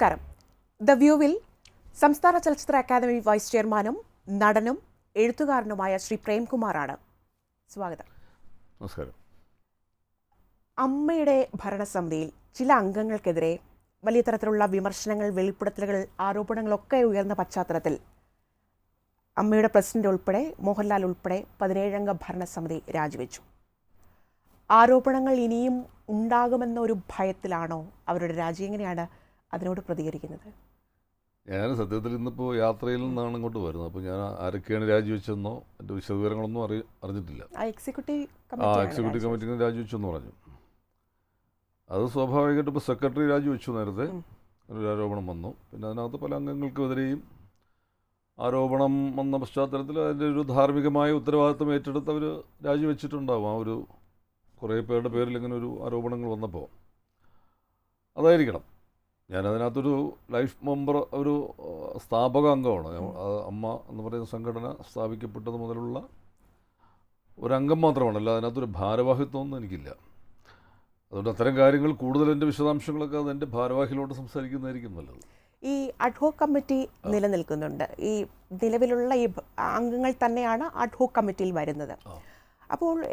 നമസ്കാരം. ദ വ്യൂവിൽ സംസ്ഥാന ചലച്ചിത്ര അക്കാദമി വൈസ് ചെയർമാനും നടനും എഴുത്തുകാരനുമായ ശ്രീ പ്രേംകുമാറാണ്. സ്വാഗതം. നമസ്കാരം. അമ്മയുടെ ഭരണസമിതിയിൽ ചില അംഗങ്ങൾക്കെതിരെ വലിയ തരത്തിലുള്ള വിമർശനങ്ങൾ വെളിപ്പെടുത്തലുകൾ ആരോപണങ്ങളൊക്കെ ഉയർന്ന പശ്ചാത്തലത്തിൽ അമ്മയുടെ പ്രസിഡന്റ് ഉൾപ്പെടെ മോഹൻലാൽ ഉൾപ്പെടെ പതിനേഴംഗ ഭരണസമിതി രാജിവെച്ചു. ആരോപണങ്ങൾ ഇനിയും ഉണ്ടാകുമെന്ന ഒരു ഭയത്തിലാണോ അവരുടെ രാജി? എങ്ങനെയാണ് അതിനോട് പ്രതികരിക്കുന്നത്? ഞാൻ സത്യത്തിൽ ഇന്നിപ്പോൾ യാത്രയിൽ നിന്നാണ് ഇങ്ങോട്ട് വരുന്നത്. അപ്പോൾ ഞാൻ ആരൊക്കെയാണ് രാജിവെച്ചെന്നോ എന്റെ വിശദവിവരങ്ങളൊന്നും അറി അറിഞ്ഞിട്ടില്ല. ആ എക്സിക്യൂട്ടീവ് എക്സിക്യൂട്ടീവ് കമ്മിറ്റി കമ്മിറ്റിയിൽ രാജിവെച്ചെന്ന് പറഞ്ഞു. അത് സ്വാഭാവികമായിട്ട് ഇപ്പോൾ സെക്രട്ടറി രാജിവെച്ചു നേരത്തെ. ഒരു ആരോപണം വന്നു. പിന്നെ അതിനകത്ത് പല അംഗങ്ങൾക്കെതിരെയും ആരോപണം വന്ന പശ്ചാത്തലത്തിൽ അതിന്റെ ഒരു ധാർമ്മികമായ ഉത്തരവാദിത്വം ഏറ്റെടുത്ത് അവർ രാജിവെച്ചിട്ടുണ്ടാവും. ആ ഒരു കുറേ പേരുടെ പേരിൽ ഇങ്ങനെ ഒരു ആരോപണങ്ങൾ വന്നപ്പോൾ അതായിരിക്കണം. ഞാനതിനകത്തൊരു ലൈഫ് മെമ്പർ ഒരു സ്ഥാപക അംഗമാണ്. അമ്മ എന്ന് പറയുന്ന സംഘടന സ്ഥാപിക്കപ്പെട്ടത് മുതലുള്ള ഒരു അംഗം മാത്രമാണ്. അല്ല അതിനകത്തൊരു ഭാരവാഹിത്വമൊന്നും എനിക്കില്ല. അതുകൊണ്ട് അത്തരം കാര്യങ്ങൾ കൂടുതൽ എന്റെ വിശദാംശങ്ങളൊക്കെ അത് എന്റെ ഭാരവാഹികളോട് സംസാരിക്കുന്നതായിരിക്കും നല്ലത്. ഈ അഡ്ഹോക് കമ്മിറ്റി നിലനിൽക്കുന്നുണ്ട്. ഈ നിലവിലുള്ള ഈ അംഗങ്ങൾ തന്നെയാണ് അഡ്ഹോക് കമ്മിറ്റിയിൽ വരുന്നത്. അപ്പോൾ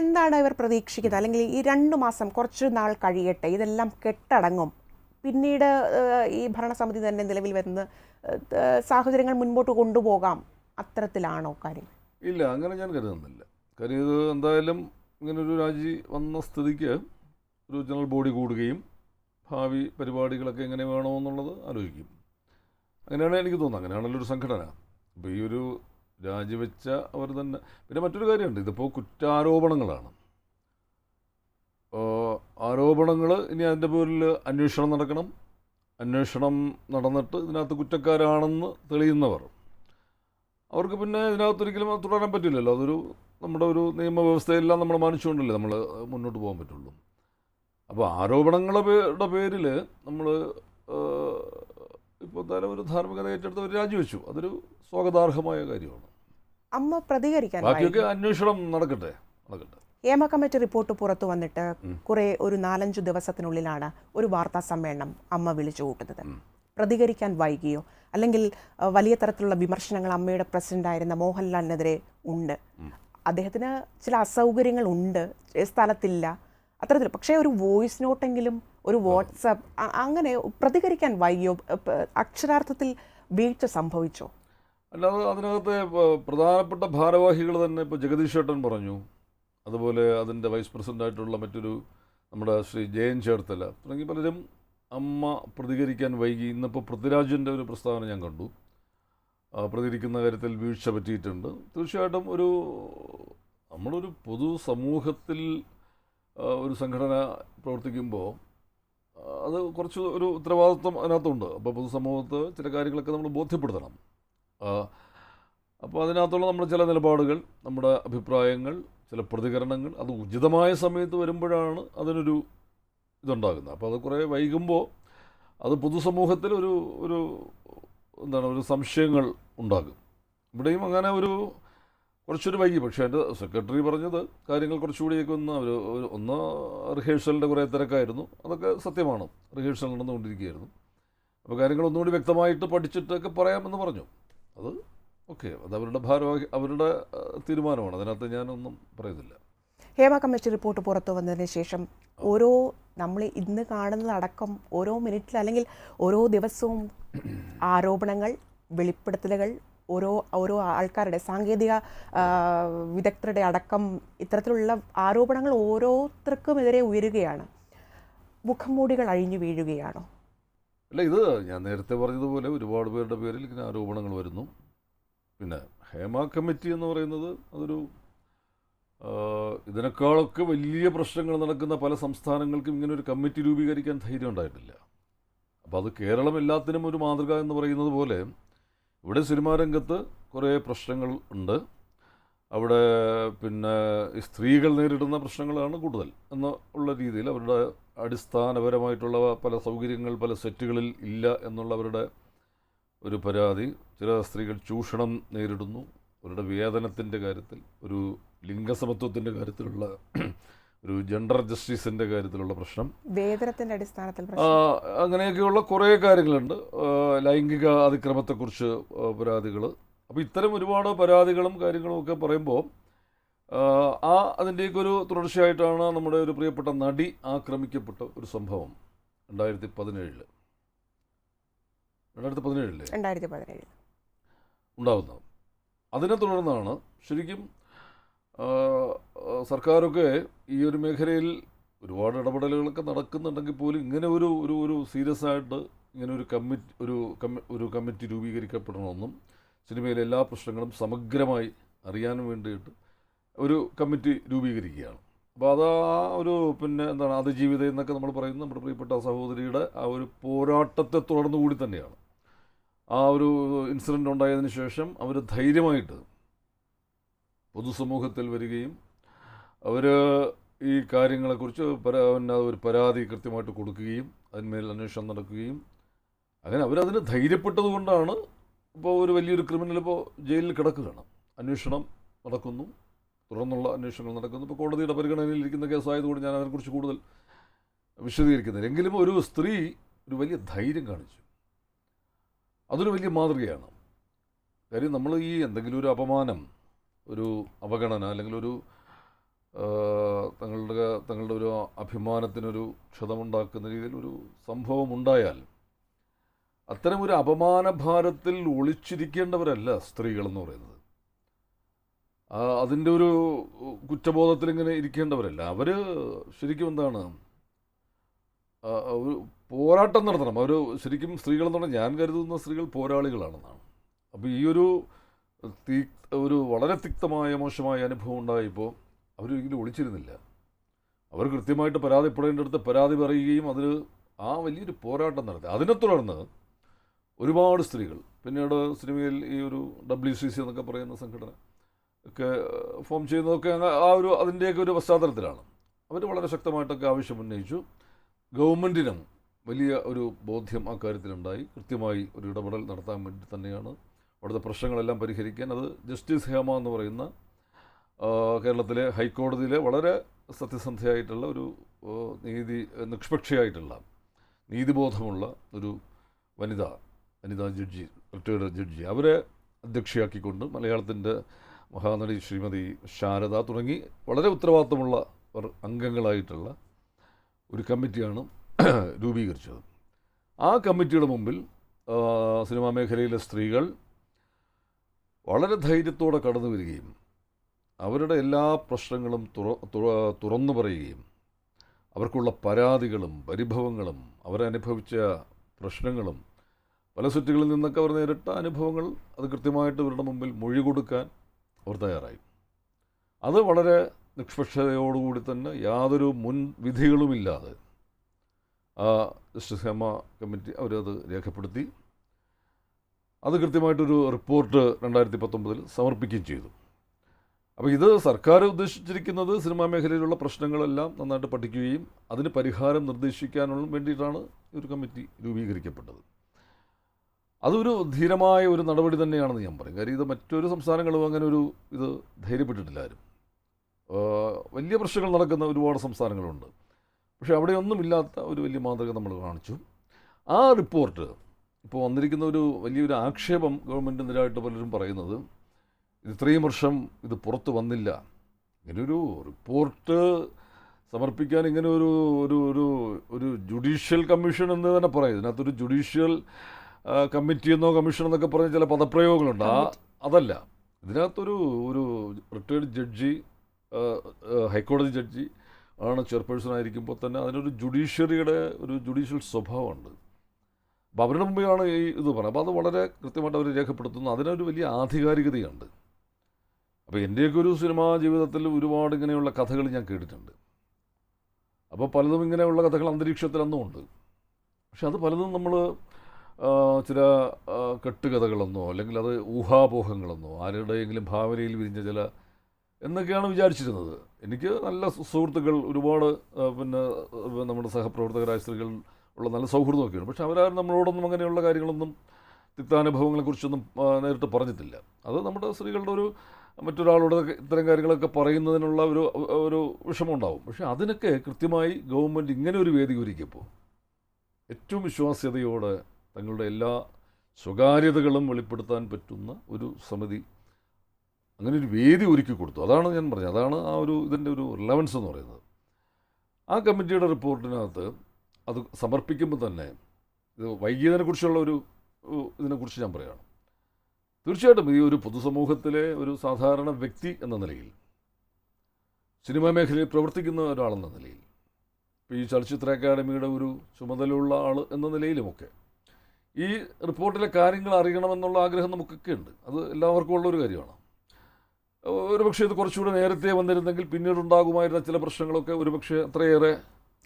എന്താണ് ഇവർ പ്രതീക്ഷിക്കുന്നത്? അല്ലെങ്കിൽ ഈ രണ്ട് മാസം കുറച്ച് നാൾ കഴിയട്ടെ ഇതെല്ലാം കെട്ടടങ്ങും. പിന്നീട് ഈ ഭരണസമിതി തന്നെ നിലവിൽ വരുന്ന സാഹചര്യങ്ങൾ മുൻപോട്ട് കൊണ്ടുപോകാം അത്തരത്തിലാണോ കാര്യം ഇല്ല അങ്ങനെ ഞാൻ കരുതുന്നില്ല. കാര്യം ഇത് എന്തായാലും ഇങ്ങനൊരു രാജി വന്ന സ്ഥിതിക്ക് ഒരു ജനറൽ ബോഡി കൂടുകയും ഭാവി പരിപാടികളൊക്കെ എങ്ങനെ വേണമെന്നുള്ളത് ആലോചിക്കും. അങ്ങനെയാണ് എനിക്ക് തോന്നുന്നത്. അങ്ങനെയാണല്ലോ ഒരു സംഘടന. അപ്പോൾ ഈ ഒരു രാജിവെച്ച അവർ തന്നെ പിന്നെ മറ്റൊരു കാര്യമുണ്ട്. ഇതിപ്പോൾ കുറ്റാരോപണങ്ങളാണ്. ആരോപണങ്ങൾ ഇനി അതിന്റെ പേരിൽ അന്വേഷണം നടക്കണം. അന്വേഷണം നടന്നിട്ട് ഇതിനകത്ത് കുറ്റക്കാരാണെന്ന് തെളിയുന്നവർ. അവർക്ക് പിന്നെ ഇതിനകത്തൊരിക്കലും ഒരിക്കലും തുടരാൻ പറ്റില്ലല്ലോ. അതൊരു നമ്മുടെ ഒരു നിയമവ്യവസ്ഥയെല്ലാം നമ്മൾ മാനിച്ചുകൊണ്ടല്ലേ നമ്മൾ മുന്നോട്ട് പോകാൻ പറ്റുള്ളൂ. അപ്പോൾ ആരോപണങ്ങളുടെ പേരിൽ നമ്മൾ ഇപ്പോൾ എന്തായാലും ഒരു ധാർമ്മികത ഏറ്റെടുത്ത് അവർ രാജിവെച്ചു. അതൊരു സ്വാഗതാർഹമായ കാര്യമാണ്. അമ്മ പ്രതികരിക്കാൻ ബാക്കിയൊക്കെ അന്വേഷണം നടക്കട്ടെ നടക്കട്ടെ. ഹേമ കമ്മിറ്റി റിപ്പോർട്ട് പുറത്തു വന്നിട്ട് കുറേ ഒരു നാലഞ്ച് ദിവസത്തിനുള്ളിലാണ് ഒരു വാർത്താ സമ്മേളനം അമ്മ വിളിച്ചു കൂട്ടുന്നത്. പ്രതികരിക്കാൻ വൈകിയോ? അല്ലെങ്കിൽ വലിയ തരത്തിലുള്ള വിമർശനങ്ങൾ അമ്മയുടെ പ്രസിഡന്റായിരുന്ന മോഹൻലാലിനെതിരെ ഉണ്ട്. അദ്ദേഹത്തിന് ചില അസൗകര്യങ്ങൾ ഉണ്ട്. സ്ഥലത്തില്ല. അത്തരത്തിൽ പക്ഷേ ഒരു വോയിസ് നോട്ടെങ്കിലും ഒരു വാട്സപ്പ് അങ്ങനെ പ്രതികരിക്കാൻ വൈകിയോ? അക്ഷരാർത്ഥത്തിൽ വീഴ്ച സംഭവിച്ചോ? അല്ലാതെ അതിനകത്തെ പ്രധാനപ്പെട്ട ഭാരവാഹികൾ തന്നെ ഇപ്പോൾ ജഗദീഷ് ഏട്ടൻ പറഞ്ഞു. അതുപോലെ അതിന്റെ വൈസ് പ്രസിഡന്റായിട്ടുള്ള മറ്റൊരു നമ്മുടെ ശ്രീ ജയൻ ചേർത്തല. തുടങ്ങി പലരും അമ്മ പ്രതികരിക്കാൻ വൈകി. ഇന്നിപ്പോൾ പൃഥ്വിരാജിന്റെ ഒരു പ്രസ്താവന ഞാൻ കണ്ടു. പ്രതികരിക്കുന്ന കാര്യത്തിൽ വീഴ്ച പറ്റിയിട്ടുണ്ട്. തീർച്ചയായിട്ടും ഒരു നമ്മളൊരു പൊതു സമൂഹത്തിൽ ഒരു സംഘടന പ്രവർത്തിക്കുമ്പോൾ അത് കുറച്ച് ഒരു ഉത്തരവാദിത്വം അതിനകത്തുണ്ട്. അപ്പോൾ പൊതുസമൂഹത്ത് ചില കാര്യങ്ങളൊക്കെ നമ്മൾ ബോധ്യപ്പെടുത്തണം. അപ്പോൾ അതിനകത്തുള്ള നമ്മുടെ ചില നിലപാടുകൾ നമ്മുടെ അഭിപ്രായങ്ങൾ ചില പ്രതികരണങ്ങൾ അത് ഉചിതമായ സമയത്ത് വരുമ്പോഴാണ് അതിനൊരു ഇതുണ്ടാകുന്നത്. അപ്പോൾ അത് കുറേ വൈകുമ്പോൾ അത് പൊതുസമൂഹത്തിൽ ഒരു ഒരു എന്താണ് ഒരു സംശയങ്ങൾ ഉണ്ടാകും. ഇവിടെയും അങ്ങനെ ഒരു കുറച്ചൊരു വൈകി. പക്ഷേ എന്റെ സെക്രട്ടറി പറഞ്ഞത് കാര്യങ്ങൾ കുറച്ചുകൂടിയൊക്കെ ഒന്ന് അവർ ഒന്ന് റിഹേഴ്സലിന്റെ കുറേ തിരക്കായിരുന്നു. അതൊക്കെ സത്യമാണ്. റിഹേഴ്സൽ നടന്നുകൊണ്ടിരിക്കുകയായിരുന്നു. അപ്പോൾ കാര്യങ്ങൾ ഒന്നുകൂടി വ്യക്തമായിട്ട് പഠിച്ചിട്ടൊക്കെ പറയാമെന്ന് പറഞ്ഞു. അത് ഓക്കെ അത് അവരുടെ ഭാരവാഹി അവരുടെ തീരുമാനമാണ്. അതിനകത്ത് ഞാനൊന്നും പറയുന്നില്ല ഹേമ കമ്മിറ്റി റിപ്പോർട്ട് പുറത്തു വന്നതിന് ശേഷം ഓരോ നമ്മൾ ഇന്ന് കാണുന്നതടക്കം ഓരോ മിനിറ്റിൽ അല്ലെങ്കിൽ ഓരോ ദിവസവും ആരോപണങ്ങൾ വെളിപ്പെടുത്തലുകൾ ഓരോ ഓരോ ആൾക്കാരുടെ സാങ്കേതിക വിദഗ്ധരുടെ അടക്കം ഇത്തരത്തിലുള്ള ആരോപണങ്ങൾ ഓരോരുത്തർക്കുമെതിരെ ഉയരുകയാണ്. മുഖംമൂടികൾ അഴിഞ്ഞു വീഴുകയാണോ? അല്ല ഇത് ഞാൻ നേരത്തെ പറഞ്ഞതുപോലെ ഒരുപാട് പേരുടെ പേരിൽ ഇങ്ങനെ ആരോപണങ്ങൾ വരുന്നു. പിന്നെ ഹേമ കമ്മിറ്റി എന്ന് പറയുന്നത് അതൊരു ഇതിനേക്കാളൊക്കെ വലിയ പ്രശ്നങ്ങൾ നടക്കുന്ന പല സംസ്ഥാനങ്ങൾക്കും ഇങ്ങനെ ഒരു കമ്മിറ്റി രൂപീകരിക്കാൻ ധൈര്യം ഉണ്ടായിട്ടില്ല. അപ്പോൾ അത് കേരളം എല്ലാത്തിനും ഒരു മാതൃക എന്ന് പറയുന്നത് പോലെ ഇവിടെ സിനിമാ രംഗത്ത് കുറേ പ്രശ്നങ്ങൾ ഉണ്ട്. അവിടെ പിന്നെ സ്ത്രീകൾ നേരിടുന്ന പ്രശ്നങ്ങളാണ് കൂടുതൽ എന്ന ഉള്ള രീതിയിൽ അവരുടെ അടിസ്ഥാനപരമായിട്ടുള്ള പല സൗകര്യങ്ങൾ പല സെറ്റുകളിൽ ഇല്ല എന്നുള്ളവരുടെ ഒരു പരാതി. ചില സ്ത്രീകൾ ചൂഷണം നേരിടുന്നു. അവരുടെ വേതനത്തിന്റെ കാര്യത്തിൽ ഒരു ലിംഗസമത്വത്തിന്റെ കാര്യത്തിലുള്ള ഒരു ജെൻഡർ ജസ്റ്റിസിന്റെ കാര്യത്തിലുള്ള പ്രശ്നം. വേതനത്തിന്റെ അടിസ്ഥാനത്തിൽ അങ്ങനെയൊക്കെയുള്ള കുറേ കാര്യങ്ങളുണ്ട്. ലൈംഗിക അതിക്രമത്തെക്കുറിച്ച് പരാതികൾ അപ്പോൾ ഇത്തരം ഒരുപാട് പരാതികളും കാര്യങ്ങളും ഒക്കെ പറയുമ്പോൾ ആ അതിന്റെയൊക്കെ ഒരു തുടർച്ചയായിട്ടാണ് നമ്മുടെ ഒരു പ്രിയപ്പെട്ട നടി ആക്രമിക്കപ്പെട്ട ഒരു സംഭവം രണ്ടായിരത്തി പതിനേഴിൽ രണ്ടായിരത്തി പതിനേഴിൽ അതിനെ തുടർന്നാണ് ശരിക്കും സർക്കാരൊക്കെ ഈ ഒരു മേഖലയിൽ ഒരുപാട് ഇടപെടലുകളൊക്കെ നടക്കുന്നുണ്ടെങ്കിൽ പോലും ഇങ്ങനെ ഒരു ഒരു ഒരു സീരിയസ് ആയിട്ട് ഇങ്ങനെ ഒരു കമ്മിറ്റി ഒരു കമ്മി ഒരു കമ്മിറ്റി രൂപീകരിക്കപ്പെടണമെന്നും സിനിമയിലെ എല്ലാ പ്രശ്നങ്ങളും സമഗ്രമായി അറിയാനും വേണ്ടിയിട്ട് ഒരു കമ്മിറ്റി രൂപീകരിക്കുകയാണ്. അപ്പോൾ അത് ആ ഒരു പിന്നെ എന്താണ് അതിജീവിതം എന്നൊക്കെ നമ്മൾ പറയുന്നത് നമ്മുടെ പ്രിയപ്പെട്ട സഹോദരിയുടെ ആ ഒരു പോരാട്ടത്തെ തുടർന്നുകൂടി തന്നെയാണ്. ആ ഒരു ഇൻസിഡന്റ് ഉണ്ടായതിനു ശേഷം അവർ ധൈര്യമായിട്ട് പൊതുസമൂഹത്തിൽ വരികയും അവർ ഈ കാര്യങ്ങളെക്കുറിച്ച് പരാ ഒരു പരാതി കൃത്യമായിട്ട് കൊടുക്കുകയും അതിന്മേൽ അന്വേഷണം നടക്കുകയും അങ്ങനെ അവരതിന് ധൈര്യപ്പെട്ടത് കൊണ്ടാണ് ഇപ്പോൾ ഒരു വലിയൊരു ക്രിമിനൽ ഇപ്പോൾ ജയിലിൽ കിടക്കുകയാണ്. അന്വേഷണം നടക്കുന്നു. തുടർന്നുള്ള അന്വേഷണങ്ങൾ നടക്കുന്നു. ഇപ്പോൾ കോടതിയുടെ പരിഗണനയിലിരിക്കുന്ന കേസായതുകൊണ്ട് ഞാൻ അതിനെക്കുറിച്ച് കൂടുതൽ വിശദീകരിക്കുന്നില്ല. എങ്കിലും ഒരു സ്ത്രീ ഒരു വലിയ ധൈര്യം കാണിച്ചു. അതൊരു വലിയ മാതൃകയാണ്. കാര്യം നമ്മൾ ഈ എന്തെങ്കിലും ഒരു അപമാനം ഒരു അവഗണന അല്ലെങ്കിൽ ഒരു തങ്ങളുടെ തങ്ങളുടെ ഒരു അഭിമാനത്തിനൊരു ക്ഷതമുണ്ടാക്കുന്ന രീതിയിൽ ഒരു സംഭവം ഉണ്ടായാൽ അത്തരം ഒരു അപമാന ഭാരത്തിൽ ഒളിച്ചിരിക്കേണ്ടവരല്ല സ്ത്രീകളെന്ന് പറയുന്നത്. അതിന്റെ ഒരു കുറ്റബോധത്തിൽ ഇങ്ങനെ ഇരിക്കേണ്ടവരല്ല. അവർ ശരിക്കും എന്താണ്? പോരാട്ടം നടത്തണം. അവർ ശരിക്കും സ്ത്രീകളെന്ന് പറഞ്ഞാൽ ഞാൻ കരുതുന്ന സ്ത്രീകൾ പോരാളികളാണെന്നാണ്. അപ്പോൾ ഈ ഒരു തീ ഒരു വളരെ തിക്തമായ മോശമായ അനുഭവം ഉണ്ടായപ്പോൾ അവരൊരിക്കലും ഒളിച്ചിരുന്നില്ല. അവർ കൃത്യമായിട്ട് പരാതിപ്പെടേണ്ടടുത്ത് പരാതി പറയുകയും അതിൽ ആ വലിയൊരു പോരാട്ടം നടത്തി. അതിനെ തുടർന്ന് ഒരുപാട് സ്ത്രീകൾ പിന്നീട് സിനിമയിൽ ഈ ഒരു ഡബ്ല്യു സി സി എന്നൊക്കെ പറയുന്ന സംഘടന ഒക്കെ ഫോം ചെയ്യുന്നതൊക്കെ ആ ഒരു അതിന്റെയൊക്കെ ഒരു പശ്ചാത്തലത്തിലാണ്. അവർ വളരെ ശക്തമായിട്ടൊക്കെ ആവശ്യം ഉന്നയിച്ചു. ഗവൺമെന്റിനും വലിയ ഒരു ബോധ്യം ആ കാര്യത്തിലുണ്ടായി. കൃത്യമായി ഒരു ഇടപെടൽ നടത്താൻ വേണ്ടി തന്നെയാണ് അവിടുത്തെ പ്രശ്നങ്ങളെല്ലാം പരിഹരിക്കാൻ. അത് ജസ്റ്റിസ് ഹേമ എന്ന് പറയുന്ന കേരളത്തിലെ ഹൈക്കോടതിയിലെ വളരെ സത്യസന്ധയായിട്ടുള്ള ഒരു നീതി നിഷ്പക്ഷയായിട്ടുള്ള നീതിബോധമുള്ള ഒരു വനിത വനിതാ ജഡ്ജി റിട്ടയർഡ് ജഡ്ജി. അവരെ അധ്യക്ഷയാക്കിക്കൊണ്ട് മലയാളത്തിന്റെ മഹാനടി ശ്രീമതി ശാരദ തുടങ്ങി വളരെ ഉത്തരവാദിത്തമുള്ള അംഗങ്ങളായിട്ടുള്ള ഒരു കമ്മിറ്റിയാണ് രൂപീകരിച്ചത്. ആ കമ്മിറ്റിയുടെ മുമ്പിൽ സിനിമാ മേഖലയിലെ സ്ത്രീകൾ വളരെ ധൈര്യത്തോടെ കടന്നു വരികയും അവരുടെ എല്ലാ പ്രശ്നങ്ങളും തുറ തുറ- തുറന്നു പറയുകയും അവർക്കുള്ള പരാതികളും പരിഭവങ്ങളും അവരനുഭവിച്ച പ്രശ്നങ്ങളും പല സെറ്റുകളിൽ നിന്നൊക്കെ അവർ നേരിട്ട അനുഭവങ്ങൾ അത് കൃത്യമായിട്ട് ഇവരുടെ മുമ്പിൽ മൊഴി കൊടുക്കാൻ അവർ തയ്യാറായി. അത് വളരെ നിഷ്പക്ഷതയോടുകൂടി തന്നെ യാതൊരു മുൻവിധികളുമില്ലാതെ ജസ്റ്റിസ് ഹേമ കമ്മിറ്റി അവരത് രേഖപ്പെടുത്തി. അത് കൃത്യമായിട്ടൊരു റിപ്പോർട്ട് രണ്ടായിരത്തി പത്തൊമ്പതിൽ സമർപ്പിക്കുകയും ചെയ്തു. അപ്പോൾ ഇത് സർക്കാർ ഉദ്ദേശിച്ചിരിക്കുന്നത് സിനിമാ മേഖലയിലുള്ള പ്രശ്നങ്ങളെല്ലാം നന്നായിട്ട് പഠിക്കുകയും അതിന് പരിഹാരം നിർദ്ദേശിക്കാനുള്ള വേണ്ടിയിട്ടാണ് ഒരു കമ്മിറ്റി രൂപീകരിക്കപ്പെട്ടത്. അതൊരു ധീരമായ ഒരു നടപടി തന്നെയാണെന്ന് ഞാൻ പറയും. കാര്യം ഇത് മറ്റൊരു സംസ്ഥാനങ്ങളും അങ്ങനെ ഒരു ഇത് ധൈര്യപ്പെട്ടിട്ടില്ല ആരും. വലിയ പ്രശ്നങ്ങൾ നടക്കുന്ന ഒരുപാട് സംസ്ഥാനങ്ങളുണ്ട്. പക്ഷേ അവിടെയൊന്നുമില്ലാത്ത ഒരു വലിയ മാതൃക നമ്മൾ കാണിച്ചു. ആ റിപ്പോർട്ട് ഇപ്പോൾ വന്നിരിക്കുന്ന ഒരു വലിയൊരു ആക്ഷേപം ഗവൺമെന്റിനെതിരായിട്ട് പലരും പറയുന്നത് ഇത് ഇത്രയും വർഷം ഇത് പുറത്ത് വന്നില്ല. ഇങ്ങനൊരു റിപ്പോർട്ട് സമർപ്പിക്കാൻ ഇങ്ങനെ ഒരു ഒരു ഒരു ഒരു ജുഡീഷ്യൽ കമ്മീഷൻ എന്ന് തന്നെ പറയും. ഇതിനകത്തൊരു ജുഡീഷ്യൽ കമ്മിറ്റി എന്നോ കമ്മീഷൻ എന്നൊക്കെ പറഞ്ഞ ചില പദപ്രയോഗങ്ങളുണ്ട്. ആ അതല്ല. ഇതിനകത്തൊരു ഒരു റിട്ടയർഡ് ജഡ്ജി ഹൈക്കോടതി ജഡ്ജി ആണ് ചെയർപേഴ്സൺ ആയിരിക്കുമ്പോൾ തന്നെ അതിനൊരു ജുഡീഷ്യറിയുടെ ഒരു ജുഡീഷ്യൽ സ്വഭാവമുണ്ട്. അപ്പോൾ അവരുടെ മുമ്പിലാണ് ഈ ഇത് പറയുന്നത്. അപ്പോൾ അത് വളരെ കൃത്യമായിട്ട് അവർ രേഖപ്പെടുത്തുന്നു. അതിനൊരു വലിയ ആധികാരികതയുണ്ട്. അപ്പോൾ എന്റെയൊക്കെ ഒരു സിനിമാ ജീവിതത്തിൽ ഒരുപാട് ഇങ്ങനെയുള്ള കഥകൾ ഞാൻ കേട്ടിട്ടുണ്ട്. അപ്പോൾ പലതും ഇങ്ങനെയുള്ള കഥകൾ അന്തരീക്ഷത്തിൽ അന്നും ഉണ്ട്. പക്ഷെ അത് പലതും നമ്മൾ ചില കെട്ടുകഥകളെന്നോ അല്ലെങ്കിൽ അത് ഊഹാപോഹങ്ങളെന്നോ ആരുടെയെങ്കിലും ഭാവനയിൽ വിരിഞ്ഞ ചില എന്നൊക്കെയാണ് വിചാരിച്ചിരുന്നത്. എനിക്ക് നല്ല സുഹൃത്തുക്കൾ ഒരുപാട് പിന്നെ നമ്മുടെ സഹപ്രവർത്തകരായ സ്ത്രീകൾ ഉള്ള നല്ല സൗഹൃദമൊക്കെയാണ് പക്ഷെ അവരാരും നമ്മളോടൊന്നും അങ്ങനെയുള്ള കാര്യങ്ങളൊന്നും തിക്താനുഭവങ്ങളെക്കുറിച്ചൊന്നും നേരിട്ട് പറഞ്ഞിട്ടില്ല. അത് നമ്മുടെ സ്ത്രീകളുടെ ഒരു മറ്റൊരാളോട് ഇത്തരം കാര്യങ്ങളൊക്കെ പറയുന്നതിനുള്ള ഒരു ഒരു വിഷമമുണ്ടാവും. പക്ഷേ അതിനൊക്കെ കൃത്യമായി ഗവൺമെന്റ് ഇങ്ങനെ ഒരു വേദി ഒരുക്കിയപ്പോൾ ഏറ്റവും വിശ്വാസ്യതയോടെ തങ്ങളുടെ എല്ലാ സ്വകാര്യതകളും വെളിപ്പെടുത്താൻ പറ്റുന്ന ഒരു സമിതി അങ്ങനെ ഒരു വേദി ഒരുക്കി കൊടുത്തു. അതാണ് ഞാൻ പറഞ്ഞത്. അതാണ് ആ ഒരു ഇതിന്റെ ഒരു റിലവൻസ് എന്ന് പറയുന്നത്. ആ കമ്മിറ്റിയുടെ റിപ്പോർട്ടിനകത്ത് അത് സമർപ്പിക്കുമ്പോൾ തന്നെ ഇത് വൈകിയതിനെക്കുറിച്ചുള്ള ഒരു ഇതിനെക്കുറിച്ച് ഞാൻ പറയുകയാണ്. തീർച്ചയായിട്ടും ഈ ഒരു പൊതുസമൂഹത്തിലെ ഒരു സാധാരണ വ്യക്തി എന്ന നിലയിൽ സിനിമാ മേഖലയിൽ പ്രവർത്തിക്കുന്ന ഒരാളെന്ന നിലയിൽ ഇപ്പോൾ ഈ ചലച്ചിത്ര അക്കാദമിയുടെ ഒരു ചുമതലയുള്ള ആൾ എന്ന നിലയിലുമൊക്കെ ഈ റിപ്പോർട്ടിലെ കാര്യങ്ങൾ അറിയണമെന്നുള്ള ആഗ്രഹം നമുക്കൊക്കെ ഉണ്ട് അത് എല്ലാവർക്കും ഉള്ള ഒരു കാര്യമാണ്. ഒരുപക്ഷെ ഇത് കുറച്ചുകൂടെ നേരത്തെ വന്നിരുന്നെങ്കിൽ പിന്നീട് ഉണ്ടാകുമായിരുന്ന ചില പ്രശ്നങ്ങളൊക്കെ ഒരുപക്ഷെ അത്രയേറെ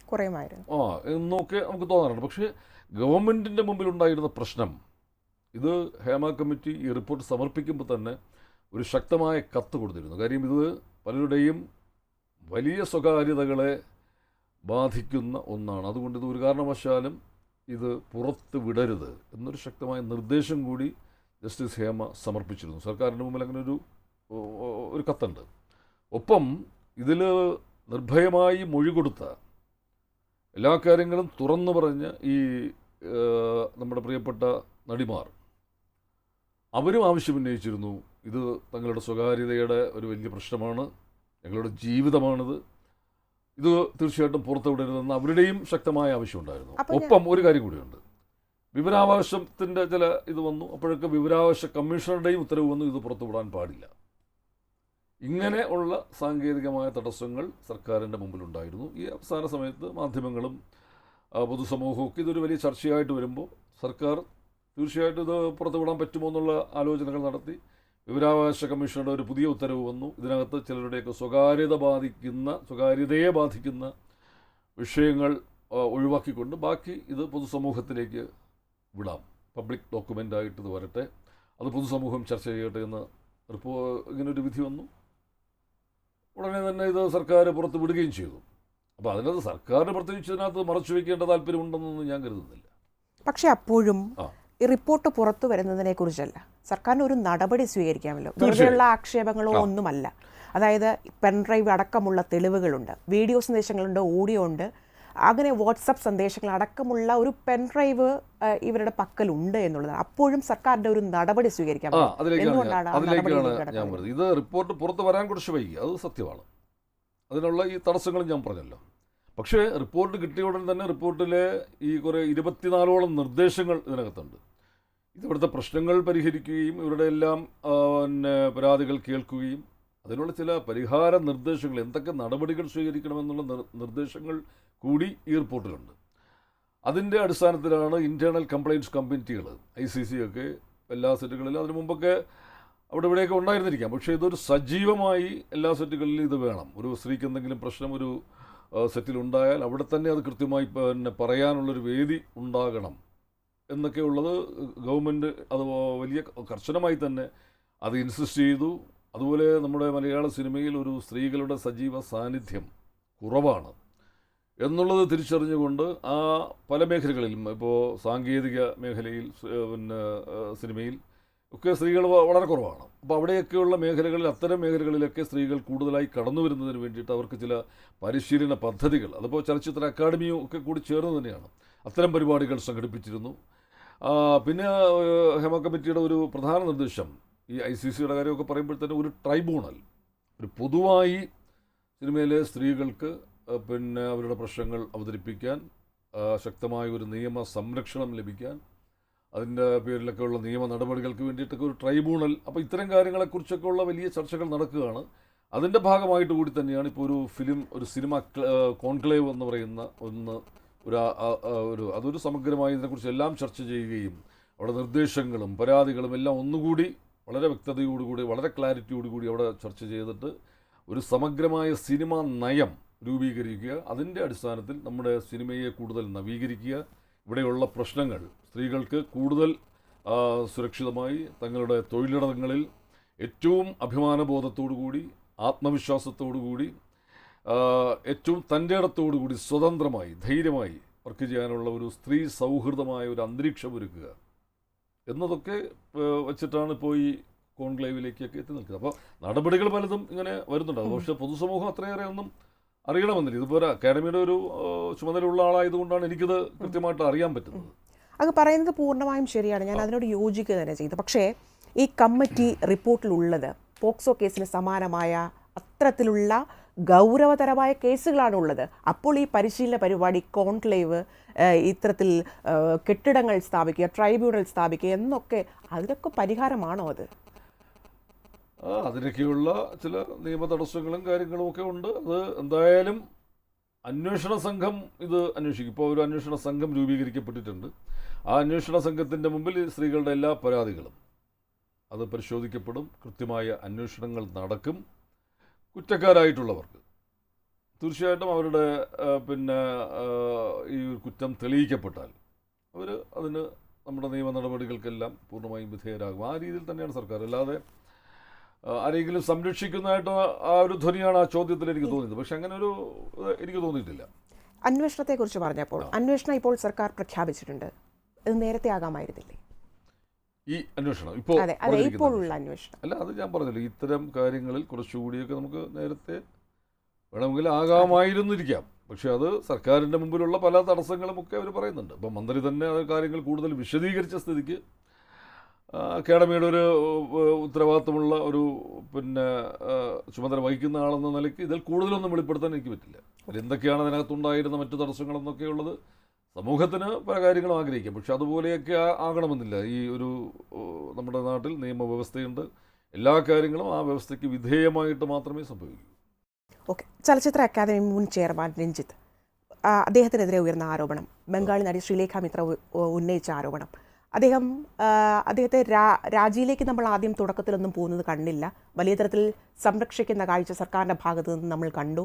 കുറയുമായിരുന്നു. ആ എന്നൊക്കെ നമുക്ക് തോന്നാറുണ്ട്. പക്ഷേ ഗവൺമെന്റിന്റെ മുമ്പിലുണ്ടായിരുന്ന പ്രശ്നം ഇത് ഹേമ കമ്മിറ്റി ഈ റിപ്പോർട്ട് സമർപ്പിക്കുമ്പോൾ തന്നെ ഒരു ശക്തമായ കത്ത് കൊടുത്തിരുന്നു. കാര്യം ഇത് പലരുടെയും വലിയ സ്വകാര്യതകളെ ബാധിക്കുന്ന ഒന്നാണ്. അതുകൊണ്ട് ഇത് ഒരു കാരണവശാലും ഇത് പുറത്ത് വിടരുത് എന്നൊരു ശക്തമായ നിർദ്ദേശം കൂടി ജസ്റ്റിസ് ഹേമ സമർപ്പിച്ചിരുന്നു. സർക്കാരിന്റെ മുമ്പിൽ അങ്ങനെ ഒരു ഒരു കത്തുണ്ട്. ഒപ്പം ഇതിൽ നിർഭയമായി മൊഴി കൊടുത്ത എല്ലാ കാര്യങ്ങളും തുറന്നു പറഞ്ഞ് ഈ നമ്മുടെ പ്രിയപ്പെട്ട നടിമാർ. അവരും ആവശ്യമുന്നയിച്ചിരുന്നു ഇത് തങ്ങളുടെ സ്വകാര്യതയുടെ ഒരു വലിയ പ്രശ്നമാണ് ഞങ്ങളുടെ ജീവിതമാണിത്. ഇത് തീർച്ചയായിട്ടും പുറത്തുവിടരുതെന്ന് അവരുടെയും ശക്തമായ ആവശ്യമുണ്ടായിരുന്നു. ഒപ്പം ഒരു കാര്യം കൂടിയുണ്ട്. വിവരാവകാശത്തിന്റെ ചില ഇത് വന്നു അപ്പോഴൊക്കെ വിവരാവകാശ കമ്മീഷണറുടെയും ഉത്തരവ് വന്നു ഇത് പുറത്തുവിടാൻ പാടില്ല. ഇങ്ങനെ ഉള്ള സാങ്കേതികമായ തടസ്സങ്ങൾ സർക്കാരിന്റെ മുമ്പിലുണ്ടായിരുന്നു. ഈ അവസാന സമയത്ത് മാധ്യമങ്ങളും ഒക്കെ ഇതൊരു വലിയ ചർച്ചയായിട്ട് വരുമ്പോൾ സർക്കാർ തീർച്ചയായിട്ടും ഇത് പുറത്തുവിടാൻ പറ്റുമോ എന്നുള്ള ആലോചനകൾ നടത്തി. വിവരാവകാശ കമ്മീഷനുടെ ഒരു പുതിയ ഉത്തരവ് വന്നു. ഇതിനകത്ത് ചിലരുടെയൊക്കെ സ്വകാര്യത ബാധിക്കുന്ന സ്വകാര്യതയെ ബാധിക്കുന്ന വിഷയങ്ങൾ ഒഴിവാക്കിക്കൊണ്ട് ബാക്കി ഇത് പൊതുസമൂഹത്തിലേക്ക് വിടാം. പബ്ലിക് ഡോക്യുമെന്റായിട്ട് ഇത് വരട്ടെ. അത് പൊതുസമൂഹം ചർച്ച ചെയ്യട്ടെ എന്ന് റിപ്പോ ഇങ്ങനൊരു വിധി വന്നു. ഉടനെ തന്നെ ഇത് സർക്കാർ പുറത്ത് വിടുകയും ചെയ്തു. അപ്പോൾ അതിനകത്ത് സർക്കാരിന് പ്രത്യേകിച്ച് ഇതിനകത്ത് മറച്ചു വയ്ക്കേണ്ട താല്പര്യമുണ്ടെന്നൊന്നും ഞാൻ കരുതുന്നില്ല. പക്ഷേ അപ്പോഴും ഈ റിപ്പോർട്ട് പുറത്തു വരുന്നതിനെ കുറിച്ചല്ല. സർക്കാരിന് ഒരു നടപടി സ്വീകരിക്കാമല്ലോ. വെറുതെയുള്ള ആക്ഷേപങ്ങളോ ഒന്നുമല്ല. അതായത് പെൻഡ്രൈവ് അടക്കമുള്ള തെളിവുകളുണ്ട്. വീഡിയോ സന്ദേശങ്ങളുണ്ട് ഓഡിയോ ഉണ്ട്. അങ്ങനെ വാട്സപ്പ് സന്ദേശങ്ങൾ അടക്കമുള്ള ഒരു പെൻ ഡ്രൈവ് ഇവരുടെ പക്കലുണ്ട് എന്നുള്ളതാണ്. അപ്പോഴും സർക്കാരിന്റെ ഒരു നടപടി സ്വീകരിക്കാൻ എന്തുകൊണ്ടാണ്? പറഞ്ഞത് ഇത് റിപ്പോർട്ട് പുറത്ത് വരാൻ കുറച്ച് വൈകി അത് സത്യമാണ്. അതിനുള്ള ഈ തടസ്സങ്ങൾ ഞാൻ പറഞ്ഞല്ലോ. പക്ഷേ റിപ്പോർട്ട് കിട്ടിയ ഉടൻ തന്നെ റിപ്പോർട്ടിലെ ഈ കുറേ ഇരുപത്തിനാലോളം നിർദ്ദേശങ്ങൾ ഇതിനകത്തുണ്ട്. ഇത് ഇവിടുത്തെ പ്രശ്നങ്ങൾ പരിഹരിക്കുകയും ഇവരുടെ എല്ലാം പിന്നെ പരാതികൾ കേൾക്കുകയും അതിനുള്ള ചില പരിഹാര നിർദ്ദേശങ്ങൾ എന്തൊക്കെ നടപടികൾ സ്വീകരിക്കണമെന്നുള്ള നിർ- നിർദ്ദേശങ്ങൾ കൂടി ഈ റിപ്പോർട്ടിലുണ്ട് അതിന്റെ അടിസ്ഥാനത്തിലാണ് ഇന്റേർണൽ കംപ്ലയിന്റ്സ് കമ്മിറ്റികൾ ഐ സി സി ഒക്കെ എല്ലാ സെറ്റുകളിലും അതിനു മുമ്പൊക്കെ അവിടെ ഇവിടെയൊക്കെ ഉണ്ടായിരുന്നിരിക്കാം. പക്ഷേ ഇതൊരു സജീവമായി എല്ലാ സെറ്റുകളിലും ഇത് വേണം. ഒരു സ്ത്രീക്ക് എന്തെങ്കിലും പ്രശ്നം ഒരു സെറ്റിൽ ഉണ്ടായാൽ അവിടെ തന്നെ അത് കൃത്യമായി പിന്നെ പറയാനുള്ളൊരു വേദി ഉണ്ടാകണം എന്നൊക്കെ ഉള്ളത് ഗവൺമെന്റ് അത് വലിയ കർശനമായി തന്നെ അത് ഇൻസിസ്റ്റ് ചെയ്തു. അതുപോലെ നമ്മുടെ മലയാള സിനിമയിൽ ഒരു സ്ത്രീകളുടെ സജീവ സാന്നിധ്യം കുറവാണ്. എന്നുള്ളത് തിരിച്ചറിഞ്ഞുകൊണ്ട് ആ പല മേഖലകളിലും ഇപ്പോൾ സാങ്കേതിക മേഖലയിൽ പിന്നെ സിനിമയിൽ ഒക്കെ സ്ത്രീകൾ വളരെ കുറവാണ്. അപ്പോൾ അവിടെയൊക്കെയുള്ള മേഖലകളിൽ അത്തരം മേഖലകളിലൊക്കെ സ്ത്രീകൾ കൂടുതലായി കടന്നു വരുന്നതിന് വേണ്ടിയിട്ട് അവർക്ക് ചില പരിശീലന പദ്ധതികൾ അതിപ്പോൾ ചലച്ചിത്ര അക്കാദമിയും ഒക്കെ കൂടി ചേർന്ന് തന്നെയാണ്. അത്തരം പരിപാടികൾ സംഘടിപ്പിച്ചിരുന്നു. പിന്നെ ഹെമ കമ്മിറ്റിയുടെ ഒരു പ്രധാന നിർദ്ദേശം ഈ ഐ സി സിയുടെ കാര്യമൊക്കെ പറയുമ്പോൾ തന്നെ ഒരു ട്രൈബ്യൂണൽ ഒരു പൊതുവായി സിനിമയിലെ സ്ത്രീകൾക്ക് പിന്നെ അവരുടെ പ്രശ്നങ്ങൾ അവതരിപ്പിക്കാൻ ശക്തമായ ഒരു നിയമ സംരക്ഷണം ലഭിക്കാൻ അതിന്റെ പേരിലൊക്കെ ഉള്ള നിയമ നടപടികൾക്ക് വേണ്ടിയിട്ടൊക്കെ ഒരു ട്രൈബ്യൂണൽ അപ്പോൾ ഇത്തരം കാര്യങ്ങളെക്കുറിച്ചൊക്കെ ഉള്ള വലിയ ചർച്ചകൾ നടക്കുകയാണ്. അതിന്റെ ഭാഗമായിട്ട് കൂടി തന്നെയാണ് ഇപ്പോൾ ഒരു ഫിലിം ഒരു സിനിമ കോൺക്ലേവ് എന്ന് പറയുന്ന ഒന്ന് ഒരു ഒരു അതൊരു സമഗ്രമായി ഇതിനെക്കുറിച്ച് എല്ലാം ചർച്ച ചെയ്യുകയും അവിടെ നിർദ്ദേശങ്ങളും പരാതികളും എല്ലാം ഒന്നുകൂടി വളരെ വ്യക്തതയോടുകൂടി വളരെ ക്ലാരിറ്റിയോടുകൂടി അവിടെ ചർച്ച ചെയ്തിട്ട് ഒരു സമഗ്രമായ സിനിമ നയം രൂപീകരിക്കുക. അതിന്റെ അടിസ്ഥാനത്തിൽ നമ്മുടെ സിനിമയെ കൂടുതൽ നവീകരിക്കുക. ഇവിടെയുള്ള പ്രശ്നങ്ങൾ സ്ത്രീകൾക്ക് കൂടുതൽ സുരക്ഷിതമായി തങ്ങളുടെ തൊഴിലിടങ്ങളിൽ ഏറ്റവും അഭിമാനബോധത്തോടു കൂടി ആത്മവിശ്വാസത്തോടു കൂടി ഏറ്റവും തന്റെ ഇടത്തോടുകൂടി സ്വതന്ത്രമായി ധൈര്യമായി വർക്ക് ചെയ്യാനുള്ള ഒരു സ്ത്രീ സൗഹൃദമായ ഒരു അന്തരീക്ഷം ഒരുക്കുക. എന്നതൊക്കെ വെച്ചിട്ടാണ് ഇപ്പോൾ ഈ കോൺക്ലേവിലേക്കൊക്കെ എത്തി നിൽക്കുന്നത്. അപ്പോൾ നടപടികൾ പലതും ഇങ്ങനെ വരുന്നുണ്ട്. പക്ഷേ പൊതുസമൂഹം അത്രയേറെ ഒന്നും അറിയണമെന്നില്ല. ഇതുപോലെ അക്കാഡമിയുടെ ഒരു ചുമതലയുള്ള ആളായതുകൊണ്ടാണ് എനിക്കിത് കൃത്യമായിട്ട് അറിയാൻ പറ്റുന്നത്. അങ്ങ് പറയുന്നത് പൂർണമായും ശരിയാണ്. ഞാൻ അതിനോട് യോജിക്കുക തന്നെ ചെയ്തു പക്ഷേ ഈ കമ്മിറ്റി റിപ്പോർട്ടിലുള്ളത് പോക്സോ കേസിന് സമാനമായ അത്തരത്തിലുള്ള ഗൗരവതരമായ കേസുകളാണ് ഉള്ളത്. അപ്പോൾ ഈ പരിശീലന പരിപാടി കോൺക്ലേവ് ഇത്തരത്തിൽ കെട്ടിടങ്ങൾ സ്ഥാപിക്കുക ട്രൈബ്യൂണൽ സ്ഥാപിക്കുക എന്നൊക്കെ അതിനൊക്കെ പരിഹാരമാണോ അത്? അതിനൊക്കെയുള്ള ചില നിയമ തടസ്സങ്ങളും കാര്യങ്ങളും ഒക്കെ ഉണ്ട്. അത് എന്തായാലും അന്വേഷണ സംഘം ഇത് അന്വേഷിക്കും. ഇപ്പോൾ ഒരു അന്വേഷണ സംഘം രൂപീകരിക്കപ്പെട്ടിട്ടുണ്ട്. ആ അന്വേഷണ സംഘത്തിന്റെ മുമ്പിൽ സ്ത്രീകളുടെ എല്ലാ പരാതികളും അത് പരിശോധിക്കപ്പെടും. കൃത്യമായ അന്വേഷണങ്ങൾ നടക്കും. കുറ്റക്കാരായിട്ടുള്ളവർക്ക് തീർച്ചയായിട്ടും അവരുടെ പിന്നെ ഈ ഒരു കുറ്റം തെളിയിക്കപ്പെട്ടാൽ അവർ അതിന് നമ്മുടെ നിയമ നടപടികൾക്കെല്ലാം പൂർണമായും വിധേയരാകും. ആ രീതിയിൽ തന്നെയാണ് സർക്കാർ. അല്ലാതെ ആരെങ്കിലും സംരക്ഷിക്കുന്നതായിട്ട് ആ ഒരു ധ്വനിയാണ് ആ ചോദ്യത്തിൽ എനിക്ക് തോന്നിയത്. പക്ഷെ അങ്ങനെ ഒരു എനിക്ക് തോന്നിയിട്ടില്ല. അന്വേഷണത്തെക്കുറിച്ച് പറഞ്ഞപ്പോൾ അന്വേഷണം ഇപ്പോൾ സർക്കാർ പ്രഖ്യാപിച്ചിട്ടുണ്ട്. ഇത് നേരത്തെ ആകാമായിരുന്നില്ലേ? ഈ അന്വേഷണം ഇപ്പോൾ ഇപ്പോഴുള്ള അന്വേഷണം. അല്ല അത് ഞാൻ പറഞ്ഞല്ലോ ഇത്തരം കാര്യങ്ങളിൽ കുറച്ചുകൂടിയൊക്കെ നമുക്ക് നേരത്തെ വേണമെങ്കിൽ ആകാമായിരുന്നിരിക്കാം. പക്ഷെ അത് സർക്കാരിന്റെ മുമ്പിലുള്ള പല തടസ്സങ്ങളും ഒക്കെ അവർ പറയുന്നുണ്ട്. ഇപ്പം മന്ത്രി തന്നെ ആ കാര്യങ്ങൾ കൂടുതൽ വിശദീകരിച്ച സ്ഥിതിക്ക് അക്കാഡമിയുടെ ഒരു ഉത്തരവാദിത്തമുള്ള ഒരു പിന്നെ ചുമതല വഹിക്കുന്ന ആളെന്ന നിലയ്ക്ക് ഇതിൽ കൂടുതലൊന്നും വെളിപ്പെടുത്താൻ എനിക്ക് പറ്റില്ല. എന്തൊക്കെയാണ് അതിനകത്തുണ്ടായിരുന്ന മറ്റു തടസ്സങ്ങളെന്നൊക്കെയുള്ളത് സമൂഹത്തിന് പല കാര്യങ്ങളും ആഗ്രഹിക്കാം. പക്ഷെ അതുപോലെയൊക്കെ ആകണമെന്നില്ല. ഈ ഒരു നമ്മുടെ നാട്ടിൽ നിയമവ്യവസ്ഥയുണ്ട്. എല്ലാ കാര്യങ്ങളും ആ വ്യവസ്ഥയ്ക്ക് വിധേയമായിട്ട് മാത്രമേ സംഭവിക്കൂ. ഓക്കെ. ചലച്ചിത്ര അക്കാദമി മുൻ ചെയർമാൻ രഞ്ജിത്ത് അദ്ദേഹത്തിനെതിരെ ഉയർന്ന ആരോപണം. ബംഗാളി നടി ശ്രീലേഖ മിത്ര ഉന്നയിച്ച ആരോപണം. അദ്ദേഹം അദ്ദേഹത്തെ രാ രാജിയിലേക്ക് നമ്മൾ ആദ്യം തുടക്കത്തിലൊന്നും പോകുന്നത് കണ്ടില്ല. വലിയ തരത്തിൽ സംരക്ഷിക്കുന്ന കാഴ്ച സർക്കാരിന്റെ ഭാഗത്ത് നിന്ന് നമ്മൾ കണ്ടു.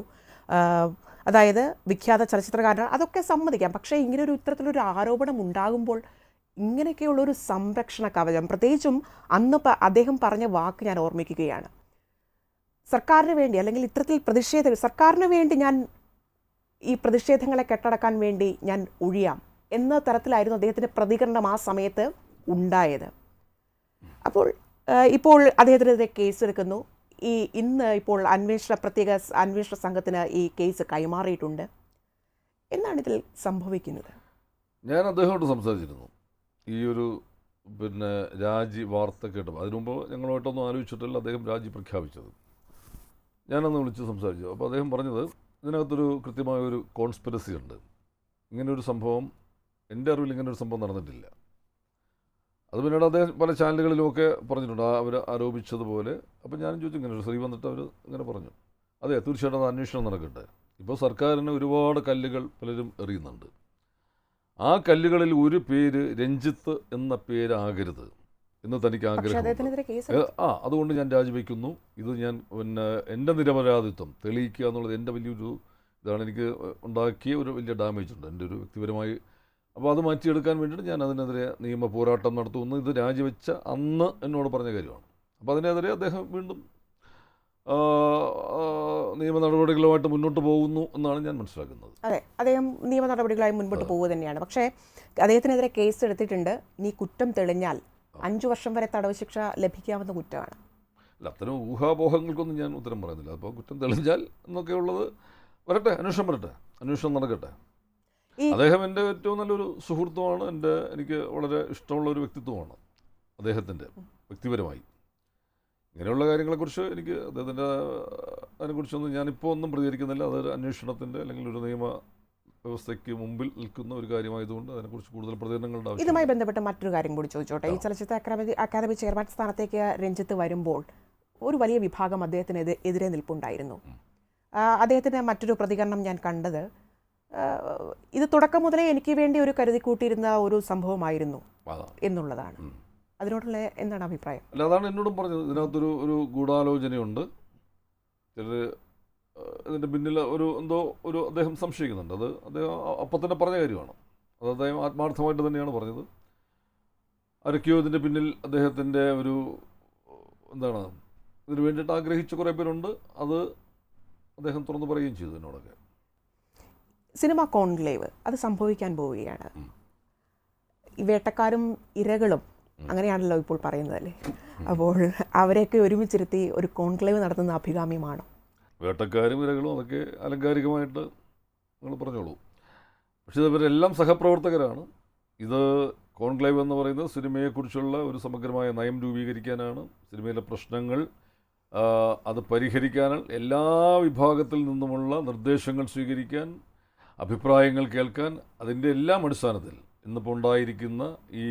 അതായത് വിഖ്യാത ചലച്ചിത്രകാരനാണ് അതൊക്കെ സമ്മതിക്കാം. പക്ഷേ ഇങ്ങനെ ഒരു ഇത്തരത്തിലൊരു ആരോപണം ഉണ്ടാകുമ്പോൾ ഇങ്ങനെയൊക്കെയുള്ളൊരു സംരക്ഷണ കവചം പ്രത്യേകിച്ചും അന്ന് അദ്ദേഹം പറഞ്ഞ വാക്ക് ഞാൻ ഓർമ്മിക്കുകയാണ്. സർക്കാരിന് വേണ്ടി അല്ലെങ്കിൽ ഇത്തരത്തിൽ പ്രതിഷേധ സർക്കാരിന് വേണ്ടി ഞാൻ ഈ പ്രതിഷേധങ്ങളെ കെട്ടടക്കാൻ വേണ്ടി ഞാൻ ഒഴിയാം. എന്ന തരത്തിലായിരുന്നു അദ്ദേഹത്തിന്റെ പ്രതികരണം ആ സമയത്ത് ഉണ്ടായത്. അപ്പോൾ ഇപ്പോൾ അദ്ദേഹത്തിനെതിരെ കേസെടുക്കുന്നു ഈ ഇന്ന് ഇപ്പോൾ അന്വേഷണ പ്രത്യേക അന്വേഷണ സംഘത്തിന് ഈ കേസ് കൈമാറിയിട്ടുണ്ട്. എന്നാണ് ഇതിൽ സംഭവിക്കുന്നത്? ഞാൻ അദ്ദേഹത്തോട് സംസാരിച്ചിരുന്നു. ഈ ഒരു പിന്നെ രാജി വാർത്ത കേട്ടപ്പോൾ അതിനു മുമ്പ് ഞങ്ങളുമായിട്ടൊന്നും ആലോചിച്ചിട്ടില്ല അദ്ദേഹം രാജി പ്രഖ്യാപിച്ചത്. ഞാനന്ന് വിളിച്ച് സംസാരിച്ചു. അപ്പോൾ അദ്ദേഹം പറഞ്ഞത് ഇതിനകത്തൊരു കൃത്യമായ ഒരു കോൺസ്പിറസി ഉണ്ട്. ഇങ്ങനൊരു സംഭവം എന്റെ അറിവിൽ ഇങ്ങനെ ഒരു സംഭവം നടന്നിട്ടില്ല. അത് പിന്നീട് അദ്ദേഹം പല ചാനലുകളിലുമൊക്കെ പറഞ്ഞിട്ടുണ്ട്. അവർ ആരോപിച്ചതുപോലെ. അപ്പോൾ ഞാനും ചോദിച്ചു ഇങ്ങനെ ഒരു സ്ത്രീ വന്നിട്ട് അവർ ഇങ്ങനെ പറഞ്ഞു. അതെ തീർച്ചയായിട്ടും അത് അന്വേഷണം നടക്കട്ടെ. ഇപ്പോൾ സർക്കാരിന് ഒരുപാട് കല്ലുകൾ പലരും എറിയുന്നുണ്ട്. ആ കല്ലുകളിൽ ഒരു പേര് രഞ്ജിത്ത് എന്ന പേരാകരുത് എന്ന് തനിക്ക് ആഗ്രഹം ആ അതുകൊണ്ട് ഞാൻ രാജിവെക്കുന്നു. ഇത് ഞാൻ പിന്നെ എന്റെ നിരപരാധിത്വം തെളിയിക്കുക എന്നുള്ളത് എന്റെ വലിയൊരു ഇതാണ്. എനിക്ക് ഉണ്ടാക്കിയ ഒരു വലിയ ഡാമേജ് ഉണ്ട്. എന്റെ ഒരു വ്യക്തിപരമായി അപ്പോൾ അത് മാറ്റിയെടുക്കാൻ വേണ്ടിയിട്ട് ഞാൻ അതിനെതിരെ നിയമ പോരാട്ടം നടത്തുമെന്ന് ഇത് രാജിവെച്ച അന്ന് എന്നോട് പറഞ്ഞ കാര്യമാണ്. അപ്പോൾ അതിനെതിരെ അദ്ദേഹം വീണ്ടും നിയമ നടപടികളുമായിട്ട് മുന്നോട്ട് പോകുന്നു എന്നാണ് ഞാൻ മനസ്സിലാക്കുന്നത്. അതെ അദ്ദേഹം നിയമ നടപടികളായി മുൻപോട്ട് പോവുക തന്നെയാണ്. പക്ഷേ അദ്ദേഹത്തിനെതിരെ കേസ് എടുത്തിട്ടുണ്ട്. നീ കുറ്റം തെളിഞ്ഞാൽ അഞ്ചു വർഷം വരെ തടവ് ശിക്ഷ ലഭിക്കാവുന്ന കുറ്റമാണ്. അല്ല അത്തരം ഊഹാപോഹങ്ങൾക്കൊന്നും ഞാൻ ഉത്തരം പറയുന്നില്ല. അപ്പോൾ കുറ്റം തെളിഞ്ഞാൽ എന്നൊക്കെയുള്ളത് വരട്ടെ അന്വേഷണം വരട്ടെ അന്വേഷണം നടക്കട്ടെ. അദ്ദേഹം എന്റെ ഏറ്റവും നല്ലൊരു സുഹൃത്തുമാണ് എന്റെ എനിക്ക് വളരെ ഇഷ്ടമുള്ള ഒരു വ്യക്തിത്വമാണ് അദ്ദേഹത്തിന്റെ വ്യക്തിപരമായി. ഇങ്ങനെയുള്ള കാര്യങ്ങളെക്കുറിച്ച് എനിക്ക് അദ്ദേഹത്തിന്റെ അതിനെക്കുറിച്ചൊന്നും ഞാനിപ്പോൾ ഒന്നും പ്രതികരിക്കുന്നില്ല. അതൊരു അന്വേഷണത്തിന്റെ അല്ലെങ്കിൽ ഒരു നിയമ വ്യവസ്ഥയ്ക്ക് മുമ്പിൽ നിൽക്കുന്ന ഒരു കാര്യമായതുകൊണ്ട് അതിനെക്കുറിച്ച് കൂടുതൽ പ്രതികരണങ്ങളുടെ ആവശ്യം ഇതുമായി ബന്ധപ്പെട്ട മറ്റൊരു കാര്യം കൂടി ചോദിച്ചോട്ടെ. ഈ ചലച്ചിത്ര അക്കാദമി അക്കാദമി ചെയർമാൻ സ്ഥാനത്തേക്ക് രഞ്ജിത്ത് വരുമ്പോൾ ഒരു വലിയ വിഭാഗം അദ്ദേഹത്തിന് എതിരെ നിൽപ്പുണ്ടായിരുന്നു. അദ്ദേഹത്തിന്റെ മറ്റൊരു പ്രതികരണം ഞാൻ കണ്ടത് ഇത് തുടക്കം മുതലേ എനിക്ക് വേണ്ടി ഒരു കരുതി കൂട്ടിയിരുന്ന ഒരു സംഭവമായിരുന്നു എന്നുള്ളതാണ്. അതിനോടുള്ള എന്താണ് അഭിപ്രായം? അല്ല അതാണ് എന്നോടും പറഞ്ഞത്. ഇതിനകത്തൊരു ഒരു ഗൂഢാലോചനയുണ്ട്. ചിലർ ഇതിന്റെ പിന്നിൽ ഒരു എന്തോ ഒരു അദ്ദേഹം സംശയിക്കുന്നുണ്ട്. അത് അദ്ദേഹം അപ്പം തന്നെ പറഞ്ഞ കാര്യമാണ്. അത് അദ്ദേഹം ആത്മാർത്ഥമായിട്ട് തന്നെയാണ് പറഞ്ഞത്. ആരൊക്കെയോ ഇതിന്റെ പിന്നിൽ അദ്ദേഹത്തിന്റെ ഒരു എന്താണ് ഇതിന് വേണ്ടിയിട്ട് ആഗ്രഹിച്ച കുറേ പേരുണ്ട്. അത് അദ്ദേഹം തുറന്നു പറയുകയും ചെയ്തു എന്നോടൊക്കെ. Cinema conclave. അത് സംഭവിക്കാൻ പോവുകയാണ്. വേട്ടക്കാരും ഇരകളും അങ്ങനെയാണല്ലോ ഇപ്പോൾ പറയുന്നത് അല്ലേ അപ്പോൾ അവരെയൊക്കെ ഒരുമിച്ചിരുത്തി ഒരു കോൺക്ലേവ് നടത്തുന്ന അഭികാമ്യമാണോ. വേട്ടക്കാരും ഇരകളും അതൊക്കെ അലങ്കാരികമായിട്ട് നിങ്ങൾ പറഞ്ഞോളൂ. പക്ഷേ ഇവരെല്ലാം സഹപ്രവർത്തകരാണ്. ഇത് കോൺക്ലേവ് എന്ന് പറയുന്നത് സിനിമയെക്കുറിച്ചുള്ള ഒരു സമഗ്രമായ നയം രൂപീകരിക്കാനാണ്. സിനിമയിലെ പ്രശ്നങ്ങൾ അത് പരിഹരിക്കാനാണ് എല്ലാ വിഭാഗത്തിൽ നിന്നുമുള്ള നിർദ്ദേശങ്ങൾ സ്വീകരിക്കാൻ അഭിപ്രായങ്ങൾ കേൾക്കാൻ അതിന്റെ എല്ലാം അടിസ്ഥാനത്തിൽ ഇന്നിപ്പോൾ ഉണ്ടായിരിക്കുന്ന ഈ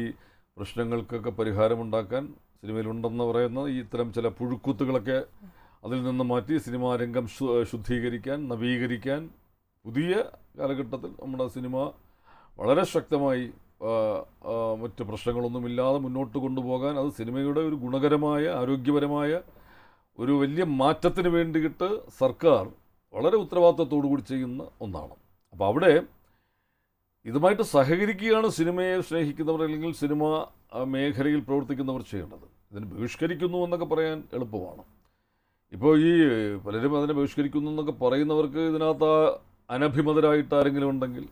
പ്രശ്നങ്ങൾക്കൊക്കെ പരിഹാരമുണ്ടാക്കാൻ സിനിമയിലുണ്ടെന്ന് പറയുന്ന ഈ ഇത്തരം ചില പുഴുക്കുത്തുകളൊക്കെ അതിൽ നിന്ന് മാറ്റി സിനിമാ രംഗം ശുദ്ധീകരിക്കാൻ നവീകരിക്കാൻ പുതിയ കാലഘട്ടത്തിൽ നമ്മുടെ സിനിമ വളരെ ശക്തമായി മറ്റ് പ്രശ്നങ്ങളൊന്നുമില്ലാതെ മുന്നോട്ട് കൊണ്ടുപോകാൻ അത് സിനിമയുടെ ഒരു ഗുണകരമായ ആരോഗ്യപരമായ ഒരു വലിയ മാറ്റത്തിന് വേണ്ടിയിട്ട് സർക്കാർ വളരെ ഉത്തരവാദിത്തത്തോടു കൂടി ചെയ്യുന്ന ഒന്നാണ്. അപ്പോൾ അവിടെ ഇതുമായിട്ട് സഹകരിക്കുകയാണ് സിനിമയെ സ്നേഹിക്കുന്നവർ അല്ലെങ്കിൽ സിനിമ മേഖലയിൽ പ്രവർത്തിക്കുന്നവർ ചെയ്യേണ്ടത്. ഇതിന് ബഹിഷ്കരിക്കുന്നു എന്നൊക്കെ പറയാൻ എളുപ്പമാണ്. ഇപ്പോൾ ഈ പലരും അതിനെ ബഹിഷ്കരിക്കുന്നു എന്നൊക്കെ പറയുന്നവർക്ക് ഇതിനകത്ത് അനഭിമതരായിട്ട് ആരെങ്കിലും ഉണ്ടെങ്കിൽ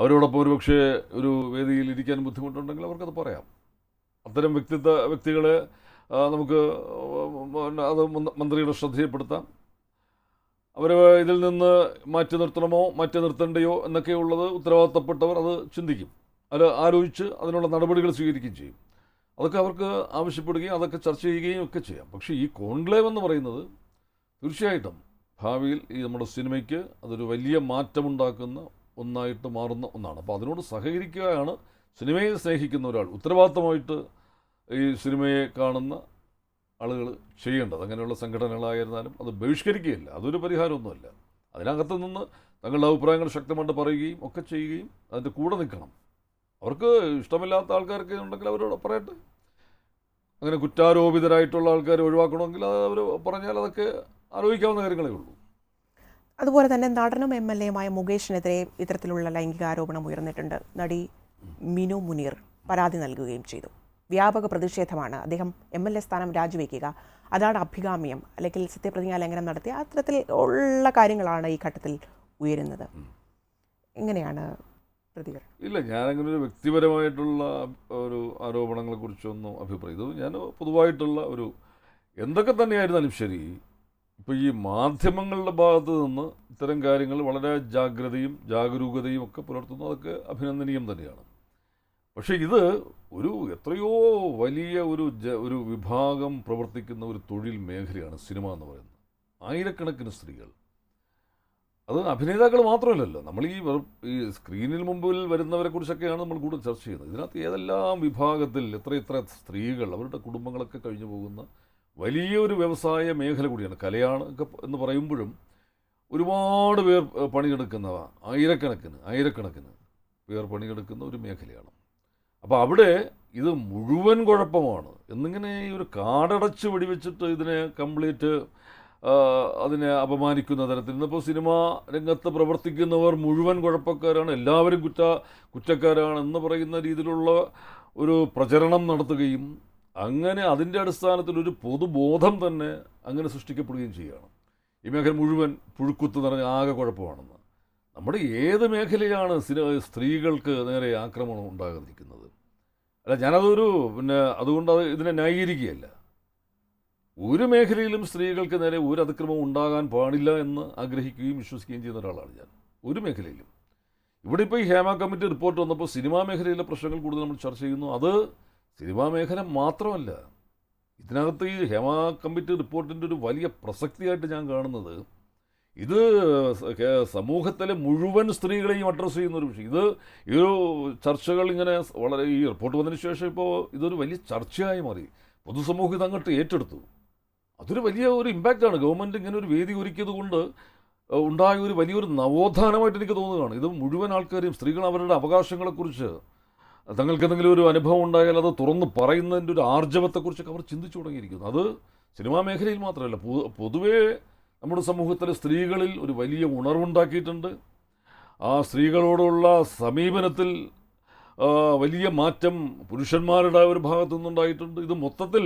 അവരോടൊപ്പം ഒരു പക്ഷേ ഒരു വേദിയിൽ ഇരിക്കാൻ ബുദ്ധിമുട്ടുണ്ടെങ്കിൽ അവർക്കത് പറയാം. അത്തരം വ്യക്തിത്വ വ്യക്തികളെ നമുക്ക് അത് മന്ത്രിയുടെ ശ്രദ്ധയിൽപ്പെടുത്താം. അവർ ഇതിൽ നിന്ന് മാറ്റി നിർത്തണമോ മാറ്റി നിർത്തേണ്ടയോ എന്നൊക്കെയുള്ളത് ഉത്തരവാദിത്തപ്പെട്ടവർ അത് ചിന്തിക്കും. അത് ആലോചിച്ച് അതിനുള്ള നടപടികൾ സ്വീകരിക്കുകയും ചെയ്യും. അതൊക്കെ അവർക്ക് ആവശ്യപ്പെടുകയും അതൊക്കെ ചർച്ച ചെയ്യുകയും ഒക്കെ ചെയ്യാം. പക്ഷേ ഈ കോൺക്ലേവ് എന്ന് പറയുന്നത് തീർച്ചയായിട്ടും ഭാവിയിൽ ഈ നമ്മുടെ സിനിമയ്ക്ക് അതൊരു വലിയ മാറ്റമുണ്ടാക്കുന്ന ഒന്നായിട്ട് മാറുന്ന ഒന്നാണ്. അപ്പോൾ അതിനോട് സഹകരിക്കുകയാണ് സിനിമയെ സ്നേഹിക്കുന്ന ഒരാൾ. ഉത്തരവാദിത്തമായിട്ട് ഈ സിനിമയെ കാണുന്ന ആളുകൾ ചെയ്യേണ്ടത് അങ്ങനെയുള്ള സംഘടനകളായിരുന്നാലും അത് ബഹിഷ്കരിക്കുകയില്ല. അതൊരു പരിഹാരമൊന്നുമല്ല. അതിനകത്ത് നിന്ന് തങ്ങളുടെ അഭിപ്രായങ്ങൾ ശക്തമായിട്ട് പറയുകയും ഒക്കെ ചെയ്യുകയും അതിന്റെ കൂടെ നിൽക്കണം. അവർക്ക് ഇഷ്ടമില്ലാത്ത ആൾക്കാരൊക്കെ ഉണ്ടെങ്കിൽ അവരോട് പറയട്ടെ. അങ്ങനെ കുറ്റാരോപിതരായിട്ടുള്ള ആൾക്കാരെ ഒഴിവാക്കണമെങ്കിൽ അത് അവർ പറഞ്ഞാൽ അതൊക്കെ ആലോചിക്കാവുന്ന കാര്യങ്ങളേ ഉള്ളൂ. അതുപോലെ തന്നെ നടനും എം എൽ എയുമായ മുകേഷിനെതിരെ ഇത്തരത്തിലുള്ള ലൈംഗിക ആരോപണം ഉയർന്നിട്ടുണ്ട്. നടി മിനു മുനീർ പരാതി നൽകുകയും ചെയ്തു. വ്യാപക പ്രതിഷേധമാണ്. അദ്ദേഹം എം എൽ എ സ്ഥാനം രാജിവെക്കുക. അതാണ് അഭികാമ്യം. അല്ലെങ്കിൽ സത്യപ്രതിജ്ഞ ലംഘനം നടത്തിയ അത്തരത്തിൽ ഉള്ള കാര്യങ്ങളാണ് ഈ ഘട്ടത്തിൽ ഉയരുന്നത്. എങ്ങനെയാണ് പ്രതികരണം? ഇല്ല ഞാനങ്ങനെ ഒരു വ്യക്തിപരമായിട്ടുള്ള ഒരു ആരോപണങ്ങളെക്കുറിച്ചൊന്നും അഭിപ്രായം ഇത് ഞാൻ പൊതുവായിട്ടുള്ള ഒരു എന്തൊക്കെ തന്നെയായിരുന്നാലും ശരി ഇപ്പോൾ ഈ മാധ്യമങ്ങളുടെ ഭാഗത്ത് നിന്ന് ഇത്തരം കാര്യങ്ങൾ വളരെ ജാഗ്രതയും ജാഗരൂകതയും ഒക്കെ പുലർത്തുന്നു അതൊക്കെ അഭിനന്ദനീയം തന്നെയാണ്. പക്ഷേ ഇത് ഒരു എത്രയോ വലിയ ഒരു ജ ഒരു വിഭാഗം പ്രവർത്തിക്കുന്ന ഒരു തൊഴിൽ മേഖലയാണ് സിനിമ എന്ന് പറയുന്നത്. ആയിരക്കണക്കിന് സ്ത്രീകൾ. അത് അഭിനേതാക്കൾ മാത്രമല്ലല്ലോ. നമ്മൾ ഈ ഈ സ്ക്രീനിൽ മുമ്പിൽ വരുന്നവരെ കുറിച്ചൊക്കെയാണ് നമ്മൾ കൂടുതൽ ചർച്ച ചെയ്യുന്നത്. ഇതിനകത്ത് ഏതെല്ലാം വിഭാഗത്തിൽ എത്ര എത്ര സ്ത്രീകൾ അവരുടെ കുടുംബങ്ങളൊക്കെ കഴിഞ്ഞു പോകുന്ന വലിയൊരു വ്യവസായ മേഖല കൂടിയാണ്. കലയാണ് എന്ന് പറയുമ്പോഴും ഒരുപാട് പേർ പണിയെടുക്കുന്നവ പണിയെടുക്കുന്ന ആയിരക്കണക്കിന് ആയിരക്കണക്കിന് പേർ പണിയെടുക്കുന്ന ഒരു മേഖലയാണ്. അപ്പോൾ അവിടെ ഇത് മുഴുവൻ കുഴപ്പമാണ്. എന്നിങ്ങനെ ഈ ഒരു കാടടച്ച് വെടിവെച്ചിട്ട് ഇതിനെ കംപ്ലീറ്റ് അതിനെ അപമാനിക്കുന്ന തരത്തിൽ. ഇന്നിപ്പോൾ സിനിമാ രംഗത്ത് പ്രവർത്തിക്കുന്നവർ മുഴുവൻ കുഴപ്പക്കാരാണ്. എല്ലാവരും കുറ്റ കുറ്റക്കാരാണ് എന്ന് പറയുന്ന രീതിയിലുള്ള ഒരു പ്രചരണം നടത്തുകയും അങ്ങനെ അതിന്റെ അടിസ്ഥാനത്തിൽ ഒരു പൊതുബോധം തന്നെ അങ്ങനെ സൃഷ്ടിക്കപ്പെടുകയും ചെയ്യുകയാണ്. ഈ മേഖല മുഴുവൻ പുഴുക്കുത്ത് നിറഞ്ഞ ആകെ കുഴപ്പമാണെന്ന്. നമ്മുടെ ഏത് മേഖലയാണ് സ്ത്രീകൾക്ക് നേരെ ആക്രമണം ഉണ്ടാകാതിരിക്കുന്നത്? അല്ല ഞാനതൊരു പിന്നെ അതുകൊണ്ട് അത് ഇതിനെ ന്യായീകരിക്കുകയല്ല. ഒരു മേഖലയിലും സ്ത്രീകൾക്ക് നേരെ ഒരു അതിക്രമം ഉണ്ടാകാൻ പാടില്ല എന്ന് ആഗ്രഹിക്കുകയും വിശ്വസിക്കുകയും ചെയ്യുന്ന ഒരാളാണ് ഞാൻ. ഒരു മേഖലയിലും. ഇവിടെ ഇപ്പോൾ ഈ ഹേമ കമ്മിറ്റി റിപ്പോർട്ട് വന്നപ്പോൾ സിനിമാ മേഖലയിലെ പ്രശ്നങ്ങൾ കൂടുതൽ നമ്മൾ ചർച്ച ചെയ്യുന്നു. അത് സിനിമാ മേഖല മാത്രമല്ല. ഇതിനകത്ത് ഈ ഹേമ കമ്മിറ്റി റിപ്പോർട്ടിന്റെ ഒരു വലിയ പ്രസക്തിയായിട്ട് ഞാൻ കാണുന്നത് ഇത് സമൂഹത്തിൽ മുഴുവൻ സ്ത്രീകളെയും അഡ്രസ്സ് ചെയ്യുന്ന ഒരു വിഷയം. ഇത് ഈ ഒരു ചർച്ചകൾ ഇങ്ങനെ വളരെ ഈ റിപ്പോർട്ട് വന്നതിന് ശേഷം ഇപ്പോൾ ഇതൊരു വലിയ ചർച്ചയായി മാറി. പൊതുസമൂഹം അങ്ങോട്ട് ഏറ്റെടുത്തു. അതൊരു വലിയ ഒരു ഇമ്പാക്റ്റാണ് ഗവൺമെന്റ് ഇങ്ങനെ ഒരു വേദി ഒരുക്കിയത് കൊണ്ട് ഉണ്ടായ ഒരു വലിയൊരു നവോത്ഥാനമായിട്ട് എനിക്ക് തോന്നുകയാണ്. ഇത് മുഴുവൻ ആൾക്കാരെയും സ്ത്രീകൾ അവരുടെ അവകാശങ്ങളെക്കുറിച്ച് തങ്ങൾക്ക് എന്തെങ്കിലും ഒരു അനുഭവം ഉണ്ടായാൽ അത് തുറന്ന് പറയുന്നതിന്റെ ഒരു ആർജവത്തെക്കുറിച്ചൊക്കെ അവർ ചിന്തിച്ചു തുടങ്ങിയിരിക്കുന്നു. അത് സിനിമാ മേഖലയിൽ മാത്രമല്ല. പൊതുവേ നമ്മുടെ സമൂഹത്തിലെ സ്ത്രീകളിൽ ഒരു വലിയ ഉണർവുണ്ടാക്കിയിട്ടുണ്ട്. ആ സ്ത്രീകളോടുള്ള സമീപനത്തിൽ വലിയ മാറ്റം പുരുഷന്മാരുടെ ഒരു ഭാഗത്തു നിന്നുണ്ടായിട്ടുണ്ട്. ഇത് മൊത്തത്തിൽ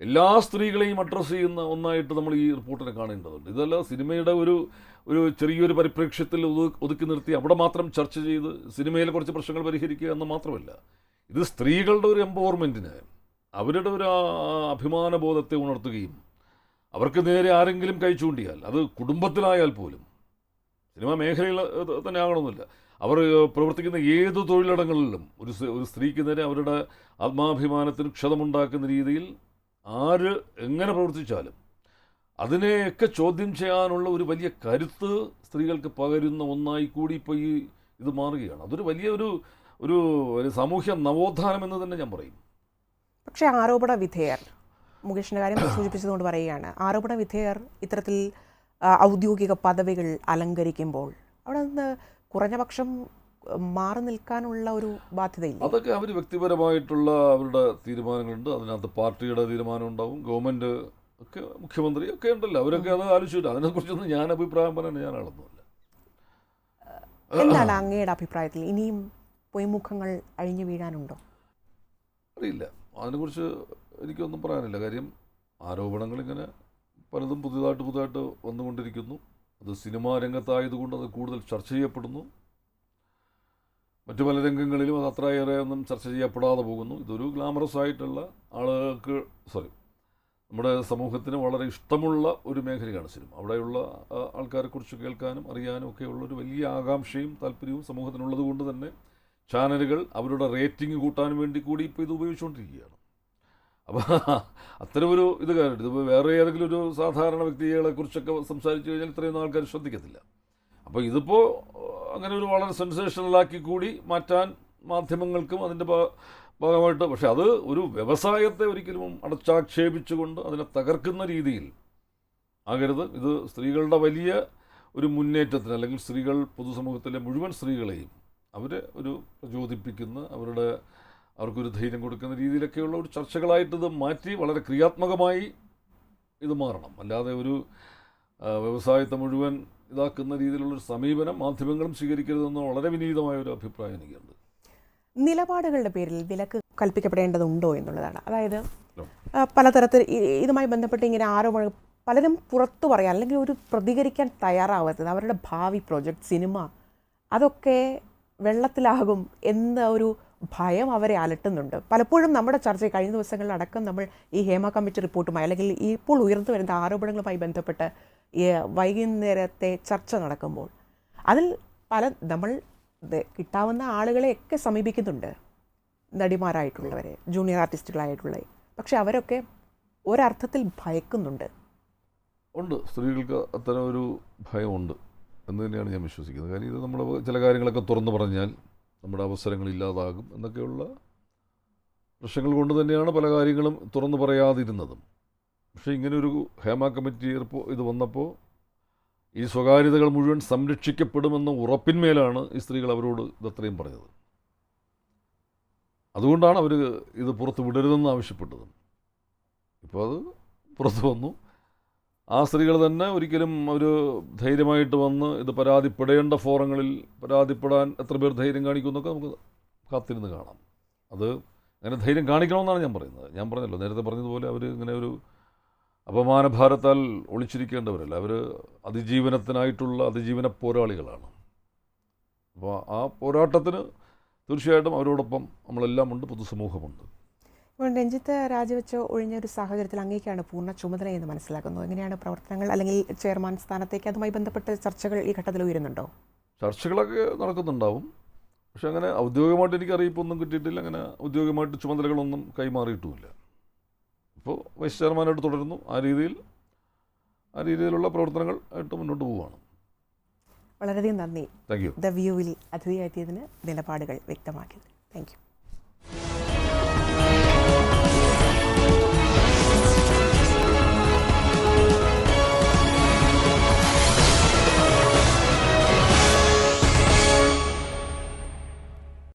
എല്ലാ സ്ത്രീകളെയും അഡ്രസ്സ് ചെയ്യുന്ന ഒന്നായിട്ട് നമ്മൾ ഈ റിപ്പോർട്ടിനെ കാണേണ്ടതുണ്ട്. ഇതല്ല സിനിമയുടെ ഒരു ഒരു ചെറിയൊരു പരിപ്രേക്ഷ്യത്തിൽ ഒതുക്കി നിർത്തി അവിടെ മാത്രം ചർച്ച ചെയ്ത് സിനിമയിലെ കുറച്ച് പ്രശ്നങ്ങൾ പരിഹരിക്കുക എന്ന് മാത്രമല്ല ഇത് സ്ത്രീകളുടെ ഒരു എംപവർമെന്റിന് അവരുടെ ഒരു അഭിമാനബോധത്തെ ഉണർത്തുകയും അവർക്ക് നേരെ ആരെങ്കിലും കൈ ചൂണ്ടിയാൽ അത് കുടുംബത്തിലായാൽ പോലും. സിനിമാ മേഖലയിൽ തന്നെ ആകണമെന്നില്ല. അവർ പ്രവർത്തിക്കുന്ന ഏത് തൊഴിലിടങ്ങളിലും ഒരു ഒരു സ്ത്രീക്ക് നേരെ അവരുടെ ആത്മാഭിമാനത്തിന് ക്ഷതമുണ്ടാക്കുന്ന രീതിയിൽ ആര് എങ്ങനെ പ്രവർത്തിച്ചാലും അതിനെയൊക്കെ ചോദ്യം ചെയ്യാനുള്ള ഒരു വലിയ കരുത്ത് സ്ത്രീകൾക്ക് പകരുന്ന ഒന്നായി കൂടി ഇപ്പോൾ ഈ ഇത് മാറുകയാണ്. അതൊരു വലിയ ഒരു ഒരു സാമൂഹ്യ നവോത്ഥാനം എന്ന് തന്നെ ഞാൻ പറയും. പക്ഷേ ആരോപണ വിധേയർ മുകേഷിന്റെ കാര്യം സൂചിപ്പിച്ചതുകൊണ്ട് പറയുകയാണ്. ആരോപണ വിധേയർ ഇത്തരത്തിൽ ഔദ്യോഗിക പദവികൾ അലങ്കരിക്കുമ്പോൾ അവിടെ നിന്ന് കുറഞ്ഞ പക്ഷം മാറി നിൽക്കാനുള്ള ഒരു ബാധ്യതയില്ല? അതൊക്കെ അവർ വ്യക്തിപരമായിട്ടുള്ള അവരുടെ തീരുമാനങ്ങളുണ്ട്. അതിനകത്ത് പാർട്ടിയുടെ തീരുമാനം ഉണ്ടാവും. ഗവൺമെന്റ് ഒക്കെ മുഖ്യമന്ത്രി ഒക്കെ ഉണ്ടല്ലോ. അവരൊക്കെ അത് ആലോചിച്ചിട്ട് അതിനെക്കുറിച്ചൊന്നും ഞാൻ അഭിപ്രായം പറയാൻ ഞാൻ ആളൊന്നുമില്ല. എന്താണ് അങ്ങയുടെ അഭിപ്രായത്തിൽ? ഇനിയും പൊയ്മുഖങ്ങൾ അഴിഞ്ഞു വീഴാനുണ്ടോ? അറിയില്ല. അതിനെക്കുറിച്ച് എനിക്കൊന്നും പറയാനില്ല. കാര്യം ആരോപണങ്ങൾ ഇങ്ങനെ പലതും പുതിയതായിട്ട് പുതുതായിട്ട് വന്നുകൊണ്ടിരിക്കുന്നു. അത് സിനിമാ രംഗത്തായതുകൊണ്ട് അത് കൂടുതൽ ചർച്ച ചെയ്യപ്പെടുന്നു. മറ്റു പല രംഗങ്ങളിലും അത് അത്രയേറെ ഒന്നും ചർച്ച ചെയ്യപ്പെടാതെ പോകുന്നു. ഇതൊരു ഗ്ലാമറസ് ആയിട്ടുള്ള ആളുകൾക്ക് സോറി നമ്മുടെ സമൂഹത്തിന് വളരെ ഇഷ്ടമുള്ള ഒരു മേഖലയാണ് സിനിമ. അവിടെയുള്ള ആൾക്കാരെക്കുറിച്ച് കേൾക്കാനും അറിയാനും ഒക്കെയുള്ള ഒരു വലിയ ആകാംക്ഷയും താല്പര്യവും സമൂഹത്തിനുള്ളത് കൊണ്ട് തന്നെ ചാനലുകൾ അവരുടെ റേറ്റിംഗ് കൂട്ടാൻ വേണ്ടി കൂടി ഇപ്പോൾ ഇത് ഉപയോഗിച്ചുകൊണ്ടിരിക്കുകയാണ്. അപ്പോൾ അത്തരമൊരു ഇത് കാര്യം ഇതിപ്പോൾ വേറെ ഏതെങ്കിലും ഒരു സാധാരണ വ്യക്തികളെക്കുറിച്ചൊക്കെ സംസാരിച്ചു കഴിഞ്ഞാൽ ഇത്രയൊന്നും ആൾക്കാർ ശ്രദ്ധിക്കത്തില്ല. അപ്പോൾ ഇതിപ്പോൾ അങ്ങനെ ഒരു വളരെ സെൻസേഷണലാക്കി കൂടി മാറ്റാൻ മാധ്യമങ്ങൾക്കും അതിന്റെ ഭാഗമായിട്ട് പക്ഷെ അത് ഒരു വ്യവസായത്തെ ഒരിക്കലും അടച്ചാക്ഷേപിച്ചുകൊണ്ട് അതിനെ തകർക്കുന്ന രീതിയിൽ ആകരുത്. ഇത് സ്ത്രീകളുടെ വലിയ ഒരു മുന്നേറ്റത്തിന് അല്ലെങ്കിൽ സ്ത്രീകൾ പൊതുസമൂഹത്തിലെ മുഴുവൻ സ്ത്രീകളെയും അവരെ ഒരു പ്രചോദിപ്പിക്കുന്ന അവരുടെ അവർക്കൊരു ധൈര്യം കൊടുക്കുന്ന രീതിയിലൊക്കെയുള്ള ഒരു ചർച്ചകളായിട്ട് ഇത് മാറ്റി വളരെ ക്രിയാത്മകമായി ഇത് മാറണം. അല്ലാതെ ഒരു വ്യവസായത്തെ മുഴുവൻ ഇതാക്കുന്ന രീതിയിലുള്ള ഒരു സമീപനം മാധ്യമങ്ങളും സ്വീകരിക്കരുതെന്ന് വളരെ വിനീതമായ ഒരു അഭിപ്രായം എനിക്കുണ്ട്. നിലപാടുകളുടെ പേരിൽ വിലക്ക് കൽപ്പിക്കപ്പെടേണ്ടതുണ്ടോ എന്നുള്ളതാണ്. അതായത് പലതരത്തിൽ ഇതുമായി ബന്ധപ്പെട്ട് ഇങ്ങനെ ആരോപണം പലരും പുറത്തു പറയാൻ അല്ലെങ്കിൽ ഒരു പ്രതികരിക്കാൻ തയ്യാറാവാത്തത് അവരുടെ ഭാവി പ്രോജക്റ്റ് സിനിമ അതൊക്കെ വെള്ളത്തിലാകും എന്ന ഒരു ഭയം അവരെ അലട്ടുന്നുണ്ട്. പലപ്പോഴും നമ്മുടെ ചർച്ച കഴിഞ്ഞ ദിവസങ്ങളിൽ അടക്കം നമ്മൾ ഈ ഹേമ കമ്മിറ്റി റിപ്പോർട്ടുമായി അല്ലെങ്കിൽ ഇപ്പോൾ ഉയർന്നു വരുന്ന ആരോപണങ്ങളുമായി ബന്ധപ്പെട്ട് വൈകുന്നേരത്തെ ചർച്ച നടക്കുമ്പോൾ അതിൽ പല നമ്മൾ കിട്ടാവുന്ന ആളുകളെയൊക്കെ സമീപിക്കുന്നുണ്ട്. നടിമാരായിട്ടുള്ളവരെ ജൂനിയർ ആർട്ടിസ്റ്റുകളായിട്ടുള്ള പക്ഷെ അവരൊക്കെ ഒരർത്ഥത്തിൽ ഭയക്കുന്നുണ്ട്. ഉണ്ട്. സ്ത്രീകൾക്ക് അത്തരം ഒരു ഭയമുണ്ട്. എന്ന് തന്നെയാണ് ഞാൻ വിശ്വസിക്കുന്നത്. കാര്യം ഇത് നമ്മൾ ചില കാര്യങ്ങളൊക്കെ തുറന്നു പറഞ്ഞാൽ നമ്മുടെ അവസരങ്ങൾ ഇല്ലാതാകും എന്നൊക്കെയുള്ള പ്രശ്നങ്ങൾ കൊണ്ട് തന്നെയാണ് പല കാര്യങ്ങളും തുറന്നു പറയാതിരുന്നതും. പക്ഷേ ഇങ്ങനൊരു ഹേമ കമ്മിറ്റി ഇത് വന്നപ്പോൾ ഈ സ്വകാര്യതകൾ മുഴുവൻ സംരക്ഷിക്കപ്പെടുമെന്ന ഉറപ്പിന്മേലാണ് ഈ സ്ത്രീകൾ അവരോട് ഇതത്രയും പറഞ്ഞത്. അതുകൊണ്ടാണ് അവർ ഇത് പുറത്ത് വിടരുതെന്ന് ആവശ്യപ്പെട്ടത്. ഇപ്പോൾ അത് പുറത്ത് വന്നു. ആ സ്ത്രീകൾ തന്നെ ഒരിക്കലും ഒരു ധൈര്യമായിട്ട് വന്ന് ഇത് പരാതിപ്പെടേണ്ട ഫോറങ്ങളിൽ പരാതിപ്പെടാൻ എത്ര പേർ ധൈര്യം കാണിക്കുമെന്നൊക്കെ നമുക്ക് കാത്തിരുന്ന് കാണാം. അത് അങ്ങനെ ധൈര്യം കാണിക്കണമെന്നാണ് ഞാൻ പറയുന്നത്. ഞാൻ പറഞ്ഞല്ലോ നേരത്തെ പറഞ്ഞതുപോലെ അവർ ഇങ്ങനെ ഒരു അപമാനഭാരത്താൽ ഒളിച്ചിരിക്കേണ്ടവരല്ല. അവർ അതിജീവനത്തിനായിട്ടുള്ള അതിജീവന പോരാളികളാണ്. അപ്പോൾ ആ പോരാട്ടത്തിന് തീർച്ചയായിട്ടും അവരോടൊപ്പം നമ്മളെല്ലാം ഉണ്ട് പൊതുസമൂഹമുണ്ട്. ഇപ്പോൾ രഞ്ജിത്ത് രാജിവെച്ച ഒഴിഞ്ഞ ഒരു സാഹചര്യത്തിൽ അങ്ങേക്കാണ് പൂർണ ചുമതലയെന്ന് മനസ്സിലാക്കുന്നു മനസ്സിലാക്കുന്നത് എങ്ങനെയാണ് പ്രവർത്തനങ്ങൾ അല്ലെങ്കിൽ ചെയർമാൻ സ്ഥാനത്തേക്ക് അതുമായി ബന്ധപ്പെട്ട ചർച്ചകൾ ഈ ഘട്ടത്തിൽ ഉയരുന്നുണ്ടോ? ചർച്ചകളൊക്കെ നടക്കുന്നുണ്ടാവും. പക്ഷെ അങ്ങനെ ഔദ്യോഗികമായിട്ട് എനിക്ക് അറിയിപ്പൊന്നും കിട്ടിയിട്ടില്ല. അങ്ങനെ ഔദ്യോഗികമായിട്ട് ചുമതലകളൊന്നും കൈമാറിയിട്ടുമില്ല. ഇപ്പോൾ വൈസ് ചെയർമാനായിട്ട് തുടരുന്നു. ആ രീതിയിൽ ആ രീതിയിലുള്ള പ്രവർത്തനങ്ങൾ ആയിട്ട് മുന്നോട്ട് പോവുകയാണ്. വളരെയധികം നന്ദി. Thank you. ദ വ്യൂവിൽ അതിഥിയാക്കിയതിന് നിലപാടുകൾ വ്യക്തമാക്കിയത് താങ്ക് യു.